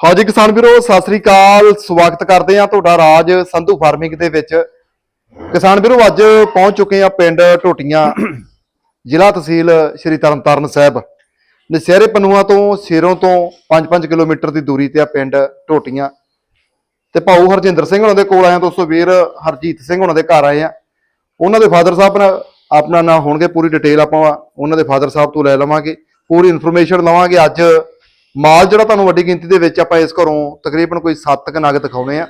ਹਾਂਜੀ ਕਿਸਾਨ ਵੀਰੋ, ਸਤਿ ਸ੍ਰੀ ਅਕਾਲ। ਸਵਾਗਤ ਕਰਦੇ ਆ ਤੁਹਾਡਾ ਰਾਜ ਸੰਧੂ ਫਾਰਮਿੰਗ ਦੇ ਵਿੱਚ। ਕਿਸਾਨ ਵੀਰੋ, ਅੱਜ ਪਹੁੰਚ ਚੁੱਕੇ ਆ ਪਿੰਡ ਟੋਟੀਆਂ ਜ਼ਿਲ੍ਹਾ ਤਹਿਸੀਲ ਸ਼੍ਰੀ ਤਰਨਤਾਰਨ ਸਾਹਿਬ। ਨਸ਼ਹਿਰੇ ਪਨੂਆ ਤੋਂ, ਸ਼ੇਰੋਂ ਤੋਂ 5-5 ਕਿਲੋਮੀਟਰ ਦੀ ਦੂਰੀ ਤੇ ਆ ਪਿੰਡ ਟੋਟੀਆਂ ਤੇ ਭਾਊ ਹਰਜਿੰਦਰ ਸਿੰਘ ਉਹਨਾਂ ਦੇ ਕੋਲ ਆਏ ਆ ਦੋਸਤੋ, ਵੀਰ ਹਰਜੀਤ ਸਿੰਘ ਉਹਨਾਂ ਦੇ ਘਰ ਆਏ ਆ ਉਹਨਾਂ ਦੇ ਫਾਦਰ ਸਾਹਿਬ ਨਾਲ ਆਪਣਾ ਨਾਂ ਹੋਣਗੇ, ਪੂਰੀ ਡਿਟੇਲ ਆਪਾਂ ਉਹਨਾਂ ਦੇ ਫਾਦਰ ਸਾਹਿਬ ਤੋਂ ਲੈ ਲਵਾਂਗੇ। ਪੂਰੀ ਇਨਫੋਰਮੇਸ਼ਨ ਲਵਾਂਗੇ। ਅੱਜ ਮਾਲ ਜਿਹੜਾ ਤੁਹਾਨੂੰ ਵੱਡੀ ਗਿਣਤੀ ਦੇ ਵਿੱਚ ਆਪਾਂ ਇਸ ਘਰੋਂ ਤਕਰੀਬਨ ਕੋਈ 7 ਕ ਨਗ ਦਿਖਾਉਣੇ ਆ।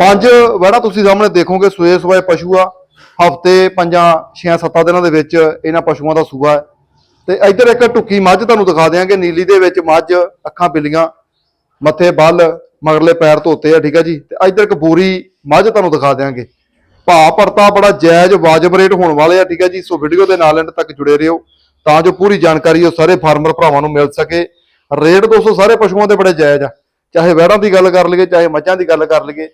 ਪੰਜ ਵੜਾ ਤੁਸੀਂ ਸਾਹਮਣੇ ਦੇਖੋਗੇ, ਸੂਏ ਸੂਏ ਪਸ਼ੂ ਆ। ਹਫ਼ਤੇ ਪੰਜਾਂ 6-7 ਦਿਨਾਂ ਦੇ ਵਿੱਚ ਇਹਨਾਂ ਪਸ਼ੂਆਂ ਦਾ ਸੂਆ ਹੈ। ਤੇ ਇੱਧਰ ਇੱਕ ਟੁੱਕੀ ਮੱਝ ਤੁਹਾਨੂੰ ਦਿਖਾ ਦਿਆਂਗੇ, ਨੀਲੀ ਦੇ ਵਿੱਚ ਮੱਝ, ਅੱਖਾਂ ਬਿੱਲੀਆਂ ਮੱਥੇ ਬੱਲ, ਮਗਰਲੇ ਪੈਰ ਧੋਤੇ ਆ, ਠੀਕ ਆ ਜੀ। ਤੇ ਇੱਧਰ ਇੱਕ ਬੋਰੀ ਮੱਝ ਤੁਹਾਨੂੰ ਦਿਖਾ ਦਿਆਂਗੇ। ਭਾ ਪਰਤਾ ਬੜਾ ਜਾਇਜ਼ ਵਾਜਬ ਰੇਟ ਹੋਣ ਵਾਲੇ ਆ, ਠੀਕ ਆ ਜੀ। ਸੋ ਵੀਡੀਓ ਦੇ ਨਾਲ ਐਂਡ ਤੱਕ ਜੁੜੇ ਰਹੋ ਤਾਂ ਜੋ ਪੂਰੀ ਜਾਣਕਾਰੀ ਉਹ ਸਾਰੇ ਫਾਰਮਰ ਭਰਾਵਾਂ ਨੂੰ ਮਿਲ ਸਕੇ। ਰੇਟ ਦੋਸਤੋ ਸਾਰੇ ਪਸ਼ੂਆਂ ਦੇ ਬੜੇ ਜਾਇਜ਼ ਆ। ਚਾਹੇ ਵਹਿੜਾਂ ਦੀ ਗੱਲ ਕਰ ਲਈਏ ਚਾਹੇ ਮੱਝਾਂ ਦੀ ਗੱਲ ਕਰ ਲਈਏ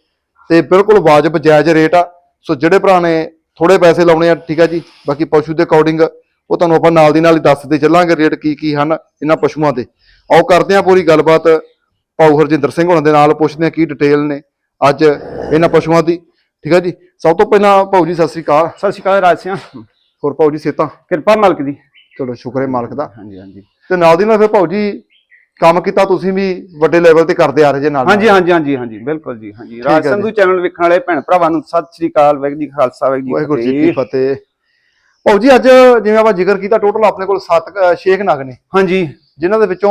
ਤੇ ਬਿਲਕੁਲ ਵਾਜਬ ਜਾਇਜ਼ ਰੇਟ ਆ। ਸੋ ਜਿਹੜੇ ਭਰਾ ਨੇ ਥੋੜੇ ਪੈਸੇ ਲਾਉਣੇ ਆ ਠੀਕ ਆ ਜੀ। ਬਾਕੀ ਪਸ਼ੂ ਦੇ ਅਕੋਰਡਿੰਗ ਉਹ ਤੁਹਾਨੂੰ ਆਪਾਂ ਨਾਲ ਦੀ ਨਾਲ ਹੀ ਦੱਸਦੇ ਚੱਲਾਂਗੇ ਰੇਟ ਕੀ ਕੀ ਹਨ ਇਹਨਾਂ ਪਸ਼ੂਆਂ ਦੇ। ਆਓ ਕਰਦੇ ਆ ਪੂਰੀ ਗੱਲਬਾਤ। ਭਾਊ ਹਰਜਿੰਦਰ ਸਿੰਘ ਹੋਣਾ ਦੇ ਨਾਲ ਪੁੱਛਦੇ ਆ ਕੀ ਡਿਟੇਲ ਨੇ ਅੱਜ ਇਹਨਾਂ ਪਸ਼ੂਆਂ ਦੀ। ਠੀਕ ਆ ਜੀ। ਸਭ ਤੋਂ ਪਹਿਲਾਂ ਭਾਊ ਜੀ ਸਤਿ ਸ੍ਰੀ ਅਕਾਲ। ਸਤਿ ਸ਼੍ਰੀ ਅਕਾਲ ਰਾਜ ਸਿੰਘ ਹੋਰ ਭਾਊ ਜੀ ਸੇਤਾ ਕਿਰਪਾ ਮਾਲਕ ਦੀ। ਚਲੋ ਸ਼ੁਕਰ ਹੈ ਮਾਲਕ ਦਾ। ਹਾਂਜੀ ਹਾਂਜੀ। ਤੇ ਨਾਲ ਦੀ ਨਾਲ ਫਿਰ ਭਾਊ ਜੀ ਕੰਮ ਕੀਤਾ ਤੁਸੀਂ ਵੀ ਵੱਡੇ ਲੈਵਲ ਤੇ ਕਰਦੇ ਆ ਰਹੇ ਜੇ ਨਾਲ ਹਾਂਜੀ ਹਾਂਜੀ ਹਾਂਜੀ ਹਾਂਜੀ ਬਿਲਕੁਲ ਜੀ ਹਾਂਜੀ। ਰਾਜ ਸੰਧੂ ਚੈਨਲ ਵੇਖਣ ਵਾਲੇ ਭੈਣ ਭਰਾਵਾਂ ਨੂੰ ਸਤਿ ਸ਼੍ਰੀ ਅਕਾਲ ਜੀ ਕਾ ਖਾਲਸਾ ਵਾਹਿਗੁਰੂ ਵਾਹਿਗੁਰੂ ਜੀ ਕੀ ਫਤਿਹ। ਭਾਊ ਜੀ ਅੱਜ ਜਿਵੇਂ ਆਪਾਂ ਜ਼ਿਕਰ ਕੀਤਾ ਟੋਟਲ ਆਪਣੇ ਕੋਲ 7 ਛੇਕ ਨਗ ਨੇ। ਹਾਂਜੀ। ਜਿਨ੍ਹਾਂ ਦੇ ਵਿੱਚੋਂ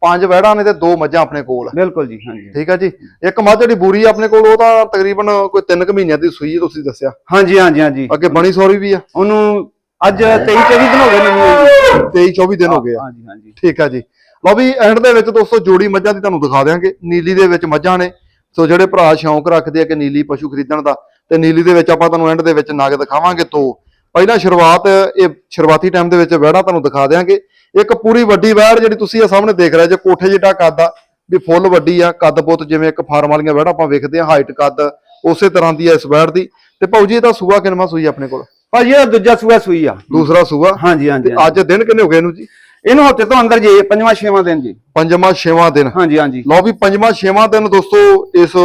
ਪੰਜ ਵਹਿੜਾਂ ਨੇ ਤੇ ਦੋ ਮੱਝਾਂ ਆਪਣੇ ਕੋਲ। ਬਿਲਕੁਲ ਜੀ ਹਾਂਜੀ। ਠੀਕ ਆ ਜੀ। ਇੱਕ ਮੱਝ ਜਿਹੜੀ ਬੂਰੀ ਆਪਣੇ ਕੋਲ ਉਹ ਤਾਂ ਤਕਰੀਬਨ ਕੋਈ 3 ਕੁ ਮਹੀਨਿਆਂ ਦੀ ਸੂਈ ਤੁਸੀਂ ਦੱਸਿਆ। ਹਾਂਜੀ ਹਾਂਜੀ ਹਾਂਜੀ। ਅੱਗੇ ਬਣੀ ਸੌਰੀ ਵੀ ਆ। ਉਹਨੂੰ ਅੱਜ 23 24 ਦਿਨ ਹੋ ਗਏ ਨਵੀਂ ਹੋਈ ਨੂੰ। 23 24 ਦਿਨ ਹੋ ਗਏ ਆ। ਹਾਂਜੀ ਹਾਂਜੀ। ਠੀਕ ਆ ਜੀ। ਲਓ ਵੀ ਐਂਡ ਦੇ ਵਿੱਚ ਦੋਸਤੋ ਜੋੜੀ ਮੱਝਾਂ ਦੀ ਤੁਹਾਨੂੰ ਦਿਖਾ ਦਿਆਂਗੇ। ਨੀਲੀ ਦੇ ਵਿੱਚ ਮੱਝਾਂ ਨੇ। ਸੋ ਜਿਹੜੇ ਭਰਾ ਸ਼ੌਂਕ ਰੱਖਦੇ ਆ ਕਿ ਨੀਲੀ ਪਸ਼ੂ ਖਰੀਦਣ ਦਾ ਤੇ ਨੀਲੀ ਦੇ ਵਿੱਚ ਆਪਾਂ ਤੁਹਾਨੂੰ ਐਂਡ ਦੇ ਵਿੱਚ ਨਗ ਦਿਖਾਵਾਂਗੇ ਤੋਂ ਪਹਿਲਾਂ ਸ਼ੁਰੂਆਤ ਇਹ ਸ਼ੁਰੂਆਤੀ ਟਾਈਮ ਦੇ ਵਿੱਚ ਵਹਿੜਾਂ ਤੁਹਾਨੂੰ ਦਿਖਾ ਦਿਆਂਗੇ। ਇੱਕ ਪੂਰੀ ਵੱਡੀ ਵਹਿੜ ਜਿਹੜੀ ਤੁਸੀਂ ਇਹ ਸਾਹਮਣੇ ਦੇਖ ਰਹੇ ਜੇ ਕੋਠੇ ਜਿੱਡਾ ਕੱਦ ਆ ਵੀ ਫੁੱਲ ਵੱਡੀ ਆ ਕੱਦ ਬੁੱਤ ਜਿਵੇਂ ਇੱਕ ਫਾਰਮ ਵਾਲੀਆਂ ਵਹਿੜਾਂ ਆਪਾਂ ਵੇਖਦੇ ਆ ਹਾਈਟ ਕੱਦ ਉਸੇ ਤਰ੍ਹਾਂ ਦੀ ਆ ਇਸ ਵਹਿੜ ਦੀ। ਤੇ ਭਾਊ ਜੀ ਇਹਦਾ ਸੂਆ ਕਿੰਨਵਾਂ ਸੂਈ ਆਪਣੇ ਕੋਲ? ਭਾਜੀ ਇਹ ਦੂਜਾ ਸੂਆ ਸੂਈ ਆ। ਦੂਸਰਾ ਸੂਆ? ਹਾਂਜੀ ਹਾਂਜੀ ਤੇ ਅੱਜ ਦਿਨ ਕਿੰਨੇ ਹੋ ਗਏ ਇਹਨੂੰ ਜੀ? ਇਹਨੂੰ ਹਫ਼ਤੇ ਤੋਂ ਅੰਦਰ ਜੇ ਪੰਜਵਾਂ ਛੇਵਾਂ ਦਿਨ ਜੀ। ਪੰਜਵਾਂ ਛੇਵਾਂ ਦਿਨ। ਹਾਂਜੀ ਹਾਂਜੀ। ਲਓ ਵੀ ਪੰਜਵਾਂ ਛੇਵਾਂ ਦਿਨ ਦੋਸਤੋ ਇਸ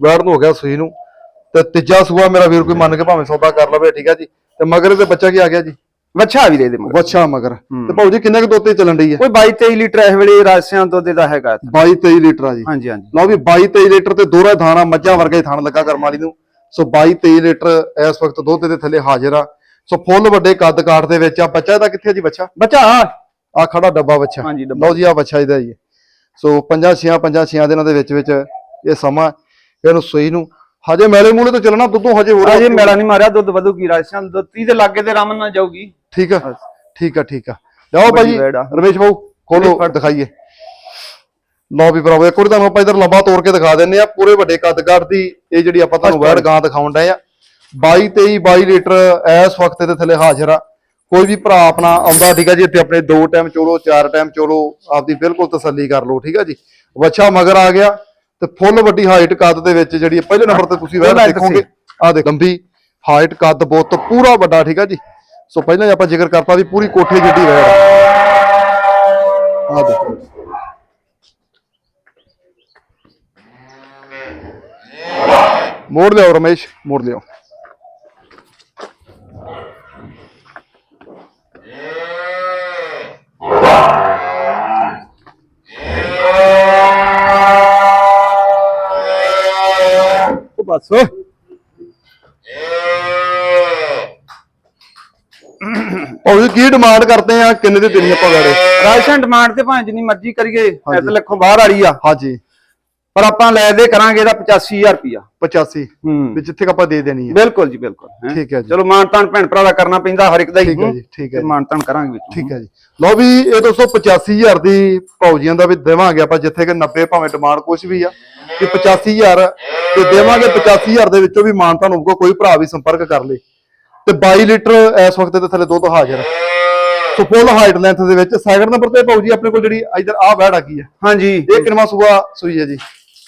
ਵੈੜ ਨੂੰ ਹੋ ਗਿਆ ਸੂਈ ਨੂੰ। ਤੇ ਤੀਜਾ ਸੂਆ ਮੇਰਾ ਵੀਰ ਕੋਈ ਮੰਨ ਕੇ ਭਾਵੇਂ ਸੌਦਾ ਕਰ ਲਵੇ ਠੀਕ ਆ ਜੀ? ਤੇ ਮਗਰ ਇਹਦੇ ਬੱਚਾ ਕੀ ਆ ਗਿਆ ਜੀ? ਵੱਛਾ ਵੀ ਦੇ ਦੇ ਮਗਰ। ਬੱਚਾ ਮਗਰ। ਤੇ ਭਾਊ ਜੀ ਕਿੰਨੇ ਕੁ ਦੁੱਧ ਤੇ ਚੱਲਣ ਡਈ ਹੈ ਕੋਈ 22 23 ਲੀਟਰ ਇਸ ਵੇਲੇ ਰਾਜਸਿਆਂ ਦੁੱਧ ਦਾ ਹੈਗਾ 22 23 ਲੀਟਰ ਆ ਜੀ। ਹਾਂਜੀ ਹਾਂਜੀ। ਲਓ ਵੀ 22 23 ਲੀਟਰ ਤੇ ਦੋਹਰਾ ਥਾਣਾ ਮੱਝਾਂ ਵਰਗਾ ਹੀ ਥਾਣ ਲੱਗਾ ਕਰਮ ਵਾਲੀ ਨੂੰ। ਸੋ 22 23 ਲੀਟਰ ਇਸ ਵਕਤ ਦੁੱਧ ਦੇ ਥੱਲੇ ਹਾਜ਼ਰ ਆ। ਸੋ ਫੁੱਲ ਵੱਡੇ ਕੱਦ ਕਾਠ ਦੇ ਵਿੱਚ ਆ। ਬੱਚਾ ਇਹਦਾ ਕਿੱਥੇ ਆ ਜੀ ਬੱਚਾ? ਬੱਚਾ ਆ ਖੜਾ ਡੱਬਾ ਬੱਚਾ ਹਾਂਜੀ ਡੱਬਾ। ਲਓ ਜੀ ਆ ਬੱਚਾ ਇਹਦਾ ਜੀ। ਸੋ ਪੰਜਾਂ ਛਿਆਂ ਪੰਜਾਂ ਛਿਆਂ ਦਿਨਾਂ ਦੇ ਵਿੱਚ ਵਿੱਚ ਇਹ ਸਮਾਂ ਇਹਨੂੰ ਸੂਈ ਨੂੰ ਹਜੇ ਮੈਲੇ ਮੂਲੇ ਤੋਂ ਚੱਲਣਾ ਦੁੱਧੋਂ ਹਜੇ ਹੋ ਅਜੇ ਮੇਲਾ ਨਹੀਂ ਮਾਰਿਆ ਦੁੱਧ ਵਧੂ ਕੀ ਰਾਜਸਿਆਂ ਦੁੱਧ 30 ਦੇ ਲਾਗੇ ਤੇ ਰਾਮਨ ਨਾਲ ਜਾਊਗੀ। ਠੀਕ ਆ ਠੀਕ ਆ ਠੀਕ ਆ। ਲਓ ਭਾਈ ਵੈੜ ਆ। ਰਮੇਸ਼ ਬਾਬੂ ਖੋਲੋ ਦਿਖਾਈਏ। ਲਓ ਵੀ ਭਰਾਵੋ ਇੱਕ ਵਾਰੀ ਤੁਹਾਨੂੰ ਆਪਾਂ ਇਧਰ ਲੰਬਾ ਤੋੜ ਕੇ ਦਿਖਾ ਦਿੰਨੇ ਆ ਪੂਰੇ ਵੱਡੇ ਕੱਦ ਕੱਦ ਦੀ ਇਹ ਜਿਹੜੀ ਆਪਾਂ ਤੁਹਾਨੂੰ ਵੈੜ ਗਾਂ ਦਿਖਾਉਣ ਡਏ ਆ। 22 23 22 ਲੀਟਰ ਇਸ ਵਕਤ ਦੇ ਥੱਲੇ ਹਾਜ਼ਰ ਆ। ਕੋਈ ਵੀ ਭਰਾ ਆਪਣਾ ਆਉਂਦਾ ਠੀਕ ਆ ਜੀ ਇੱਥੇ ਆਪਣੇ ਦੋ ਟਾਈਮ ਚੋਲੋ ਚਾਰ ਟਾਈਮ ਚੋਲੋ ਆਪਦੀ ਬਿਲਕੁਲ ਤਸੱਲੀ ਕਰ ਲਓ ਠੀਕ ਆ ਜੀ। ਵੱਛਾ ਮਗਰ ਆ ਗਿਆ ਤੇ ਫੁੱਲ ਵੱਡੀ ਹਾਈਟ ਕੱਦ ਦੇ ਵਿੱਚ ਜਿਹੜੀ ਪਹਿਲੇ ਨੰਬਰ ਤੇ ਤੁਸੀਂ ਲੈ ਦੇਖੋਗੇ। ਆ ਦੇ ਲੰਬੀ ਹਾਈਟ ਕੱਦ ਬਹੁਤ ਪੂਰਾ ਵੱਡਾ ਠੀਕ ਆ ਜੀ। ਸੋ ਪਹਿਲਾਂ ਹੀ ਆਪਾਂ ਜ਼ਿਕਰ ਕਰਤਾ ਵੀ ਪੂਰੀ ਕੋਠੇ ਜਿੱਡੀ ਵੈੜ ਆ ਦੇਖੋ। ਮੋੜ ਲਿਓ ਰਮੇਸ਼ ਮੋੜ ਲਿਓ ਬਸ। ਉਹ ਕੀ ਡਿਮਾਂਡ ਕਰਦੇ ਆ? ਕਿੰਨੇ ਦੇ ਦੇਣੀ ਆਪਾਂ ਵੈੜੇ ਰਾਜਸਥਾਨ ਡਿਮਾਂਡ ਤੇ ਭਾਵੇਂ ਜਿੰਨੀ ਮਰਜ਼ੀ ਕਰੀਏ ਐਸ ਲੱਖੋਂ ਬਾਹਰ ਵਾਲੀ ਆ। ਹਾਂਜੀ। ਪਰ ਆਪਾਂ ਲੈ ਦੇ ਕਰਾਂਗੇ ਇਹਦਾ 85000 ਰੁਪਿਆ 85 ਹੂੰ। ਵੀ ਜਿੱਥੇ ਕੁ ਆਪਾਂ ਦੇ ਦੇਣੀ ਹੈ। ਬਿਲਕੁਲ ਜੀ ਬਿਲਕੁਲ ਹੈਂ। ਠੀਕ ਹੈ ਜੀ। ਚਲੋ ਮਾਨਤਾਨ ਭੈਣ ਭਰਾ ਦਾ ਕਰਨਾ ਪੈਂਦਾ ਹਰ ਇੱਕ ਦਾ ਹੀ। ਠੀਕ ਹੈ ਜੀ ਠੀਕ ਹੈ ਜੀ, ਮਾਨਤਾਨ ਕਰਾਂਗੇ ਵਿੱਚ। ਠੀਕ ਹੈ ਜੀ। ਲਓ ਵੀ ਇਹ ਦੋਸਤੋ 85000 ਦੀ ਭੌਜੀਆਂ ਦਾ ਵੀ ਦੇਵਾਂਗੇ ਆਪਾਂ ਜਿੱਥੇ ਕਿ 90 ਭਾਵੇਂ ਡਿਮਾਂਡ ਕੁਝ ਵੀ ਆ ਕਿ 85000 ਤੇ ਦੇਵਾਂਗੇ 85000 ਦੇ ਵਿੱਚੋਂ ਵੀ ਮਾਨ ਤੁਹਾਨੂੰ ਹੋਊਗਾ ਕੋਈ ਭਰਾ ਵੀ ਸੰਪਰਕ ਕਰ ਲੇ। ਤੇ 22 ਲੀਟਰ ਇਸ ਵਕਤ ਦੇ ਥੱਲੇ ਦੁੱਧ ਹਾਜ਼ਰ ਸੋ ਫੁੱਲ ਹਾਈਟ ਲੈਂਥ ਦੇ ਵਿੱਚ ਸੈਕਿੰਡ ਨੰਬਰ ਤੇ ਭਾਊ ਜੀ ਆਪਣੇ ਕੋਲ ਜਿਹੜੀ ਇਧਰ ਆ ਬੈੜ ਆ ਗਈ ਆ ਹਾਂਜੀ। ਇਹ ਕਿੰਨਵਾਂ ਸੂਆ ਸੂਈ ਹੈ ਜੀ?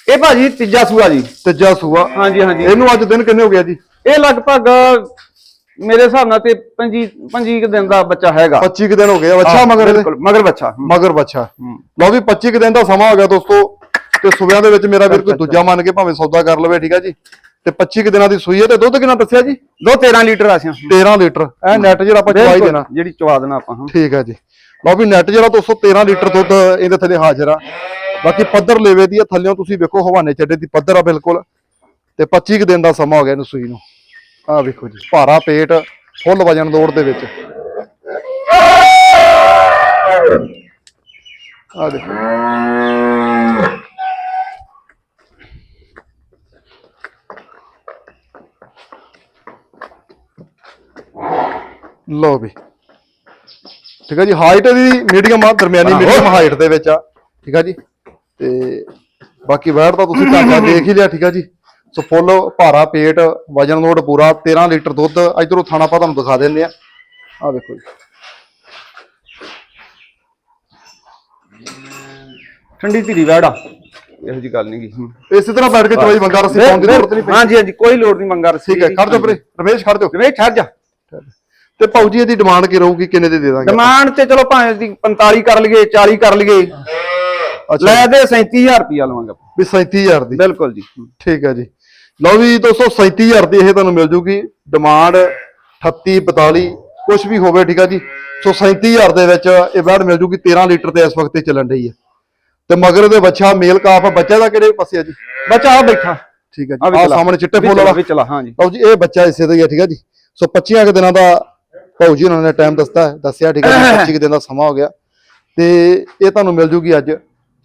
ਇਹ ਭਾਜੀ ਤੀਜਾ ਸੂਆ ਜੀ। ਤੀਜਾ ਸੂਆ। ਹਾਂਜੀ ਹਾਂਜੀ। ਇਹਨੂੰ ਅੱਜ ਦਿਨ ਕਿੰਨੇ ਹੋ ਗਿਆ ਜੀ? ਇਹ ਲਗਭਗ ਮੇਰੇ ਹਿਸਾਬ ਨਾਲ ਤੇ 25 25 ਕੁ ਦਿਨ ਦਾ ਬੱਚਾ ਹੈਗਾ। 25 ਕੁ ਦਿਨ ਹੋ ਗਏ ਆ ਬੱਚਾ ਮਗਰ ਬਿਲਕੁਲ, ਮਗਰ ਬੱਚਾ। ਹੂੰ। ਮਗਰ ਬੱਚਾ। ਹੂੰ। ਲਓ ਵੀ 25 ਕੁ ਦਿਨ ਦਾ ਸਮਾਂ ਹੋ ਗਿਆ ਦੋਸਤੋ। ਤੇ ਸੁਬਿਆਂ ਦੇ ਵਿੱਚ ਮੇਰਾ ਵੀਰ ਕੋਈ ਦੂਜਾ ਮੰਨ ਕੇ ਭਾਵੇਂ ਸੌਦਾ ਕਰ ਲਵੇ ਠੀਕ ਆ ਜੀ? ਤੇ 25 ਕੁ ਦਿਨਾਂ ਦੀ ਸੂਈ ਹੈ ਤੇ ਦੁੱਧ ਕਿੰਨਾ ਦੱਸਿਆ ਜੀ? ਦੋ 13 ਲੀਟਰ ਆਸਿਆ 13 ਲੀਟਰ। ਇਹ ਨੈਟ ਜਿਹੜਾ ਆਪਾਂ ਚਵਾਈ ਦੇਣਾ ਜਿਹੜੀ ਚਵਾ ਦੇਣਾ। ਆਪਾਂ ਹਾਂ ਠੀਕ ਹੈ। ਜੀ ਲਓ ਵੀ ਨੈਟ ਜਿਹੜਾ 213 ਲੀਟਰ ਦੁੱਧ ਇਹਦੇ ਥੱਲੇ ਹਾਜ਼ਰ ਆ। ਬਾਕੀ ਪੱਧਰ ਲੇਵੇ ਦੀ ਆ ਥੱਲਿਓਂ ਤੁਸੀਂ ਵੇਖੋ ਹਵਾਨੇ ਚੱਡੇ ਦੀ ਪੱਧਰ ਆ ਬਿਲਕੁਲ। ਤੇ 25 ਕੁ ਦਿਨ ਦਾ ਸਮਾਂ ਹੋ ਗਿਆ ਇਹਨੂੰ ਸੂਈ ਨੂੰ। ਆਹ ਵੇਖੋ ਜੀ ਭਾਰਾ ਪੇਟ ਫੁੱਲ ਵਜਨ ਦੌੜ ਦੇ ਵਿੱਚ। ਆਹ ਦੇਖੋ। ਲਓ ਵੀ। ਠੀਕ ਹੈ ਜੀ ਹਾਈਟ ਦੀ ਮੀਡੀਅਮ ਆ ਦਰਮਿਆਨੀ ਮੀਡੀਅਮ ਹਾਈਟ ਦੇ ਵਿੱਚ ਆ। ਠੀਕ ਆ ਜੀ। ਤੇ ਬਾਕੀ ਵੈਟ ਤਾਂ ਤੁਸੀਂ ਢਾਂਚਾ ਦੇਖ ਹੀ ਲਿਆ ਠੀਕ ਆ ਜੀ। ਸੋ ਫੁੱਲ ਭਾਰਾ ਪੇਟ ਵਜਨ ਲੋਡ ਪੂਰਾ 13 ਲੀਟਰ ਦੁੱਧ ਇਧਰੋਂ ਥਾਣਾ ਆਪਾਂ ਤੁਹਾਨੂੰ ਦਿਖਾ ਦਿੰਦੇ ਆ। ਆ ਦੇਖੋ ਜੀ। ਠੰਡੀ ਧੀਰੀ ਵੈੜਾ। ਇਹੋ ਜੀ ਗੱਲ ਨਹੀਂ ਗੀ। ਇਸੇ ਤਰ੍ਹਾਂ ਬੈਠ ਕੇ ਚਵਾਈ ਮੰਗਾ ਰਸੀ ਪਾਉਣ ਦੀ ਜ਼ਰੂਰਤ ਨਹੀਂ ਹਾਂਜੀ ਹਾਂਜੀ ਕੋਈ ਲੋੜ ਨਹੀਂ ਮੰਗਾ ਰਸੀ। ਠੀਕ ਹੈ ਖੜ ਜਾਓ ਵੀਰੇ। ਰਮੇਸ਼ ਖੜ ਜਾਓ। ਵੇ ਛੱਡ ਜਾ। ਤੇ ਭਾਊ ਜੀ ਇਹਦੀ ਡਿਮਾਂਡ ਕੀ ਰਹੂਗੀ ਕਿੰਨੇ ਦੀ ਦੇ ਦਾਂਗੇ? ਡਿਮਾਂਡ ਤੇ ਚਲੋ ਭਾਵੇਂ ਦੀ 45 ਕਰ ਲਈਏ 40 ਕਰ ਲਈਏ। ਲੈ ਦੇ 37000 ਰੁਪਿਆ ਲਵਾਂਗੇ। ਵੀ 37000 ਦੀ। ਬਿਲਕੁਲ ਜੀ। ਠੀਕ ਹੈ ਜੀ। ਲਓ ਵੀ ਦੋਸਤੋ 37000 ਦੀ ਇਹ ਤੁਹਾਨੂੰ ਮਿਲ ਜੂਗੀ। ਡਿਮਾਂਡ 38 42 ਕੁਝ ਵੀ ਹੋਵੇ ਠੀਕ ਆ ਜੀ। ਸੋ 37000 ਦੇ ਵਿੱਚ ਇਹ ਬੈਡ ਮਿਲ ਜੂਗੀ 13 ਲੀਟਰ ਤੇ ਇਸ ਵਕਤ ਤੇ ਚੱਲਣ ਰਹੀ ਹੈ ਤੇ ਮਗਰ ਦੇ ਬੱਚਾ ਮੇਲ ਕਾਫ ਬੱਚਾ ਦਾ ਕਿਹੜੇ ਪਾਸੇ ਆ ਜੀ? ਬੱਚਾ ਆ ਬੈਠਾ। ਠੀਕ ਹੈ ਆ ਜੀ। ਆ ਸਾਹਮਣੇ ਚਿੱਟੇ ਫੁੱਲ ਵਾਲਾ। ਵਿੱਚ ਚਲਾ ਲਓ ਜੀ ਇਹ ਬੱਚਾ ਇਸੇ ਦਾ ਹੀ ਹੈ ਠੀਕ ਆ ਜੀ। ਸੋ 25 ਕੁ ਦਿਨਾਂ ਦਾ ਭਾਊ ਜੀ ਉਹਨਾਂ ਨੇ ਟਾਈਮ ਦੱਸਤਾ ਹੈ ਦੱਸਿਆ ਠੀਕ ਹੈ ਜੀ। 25 ਕੁ ਦਿਨ ਦਾ ਸਮਾਂ ਹੋ ਗਿਆ। ਤੇ ਇਹ ਤੁਹਾਨੂੰ ਮਿਲ ਜੂਗੀ ਅੱਜ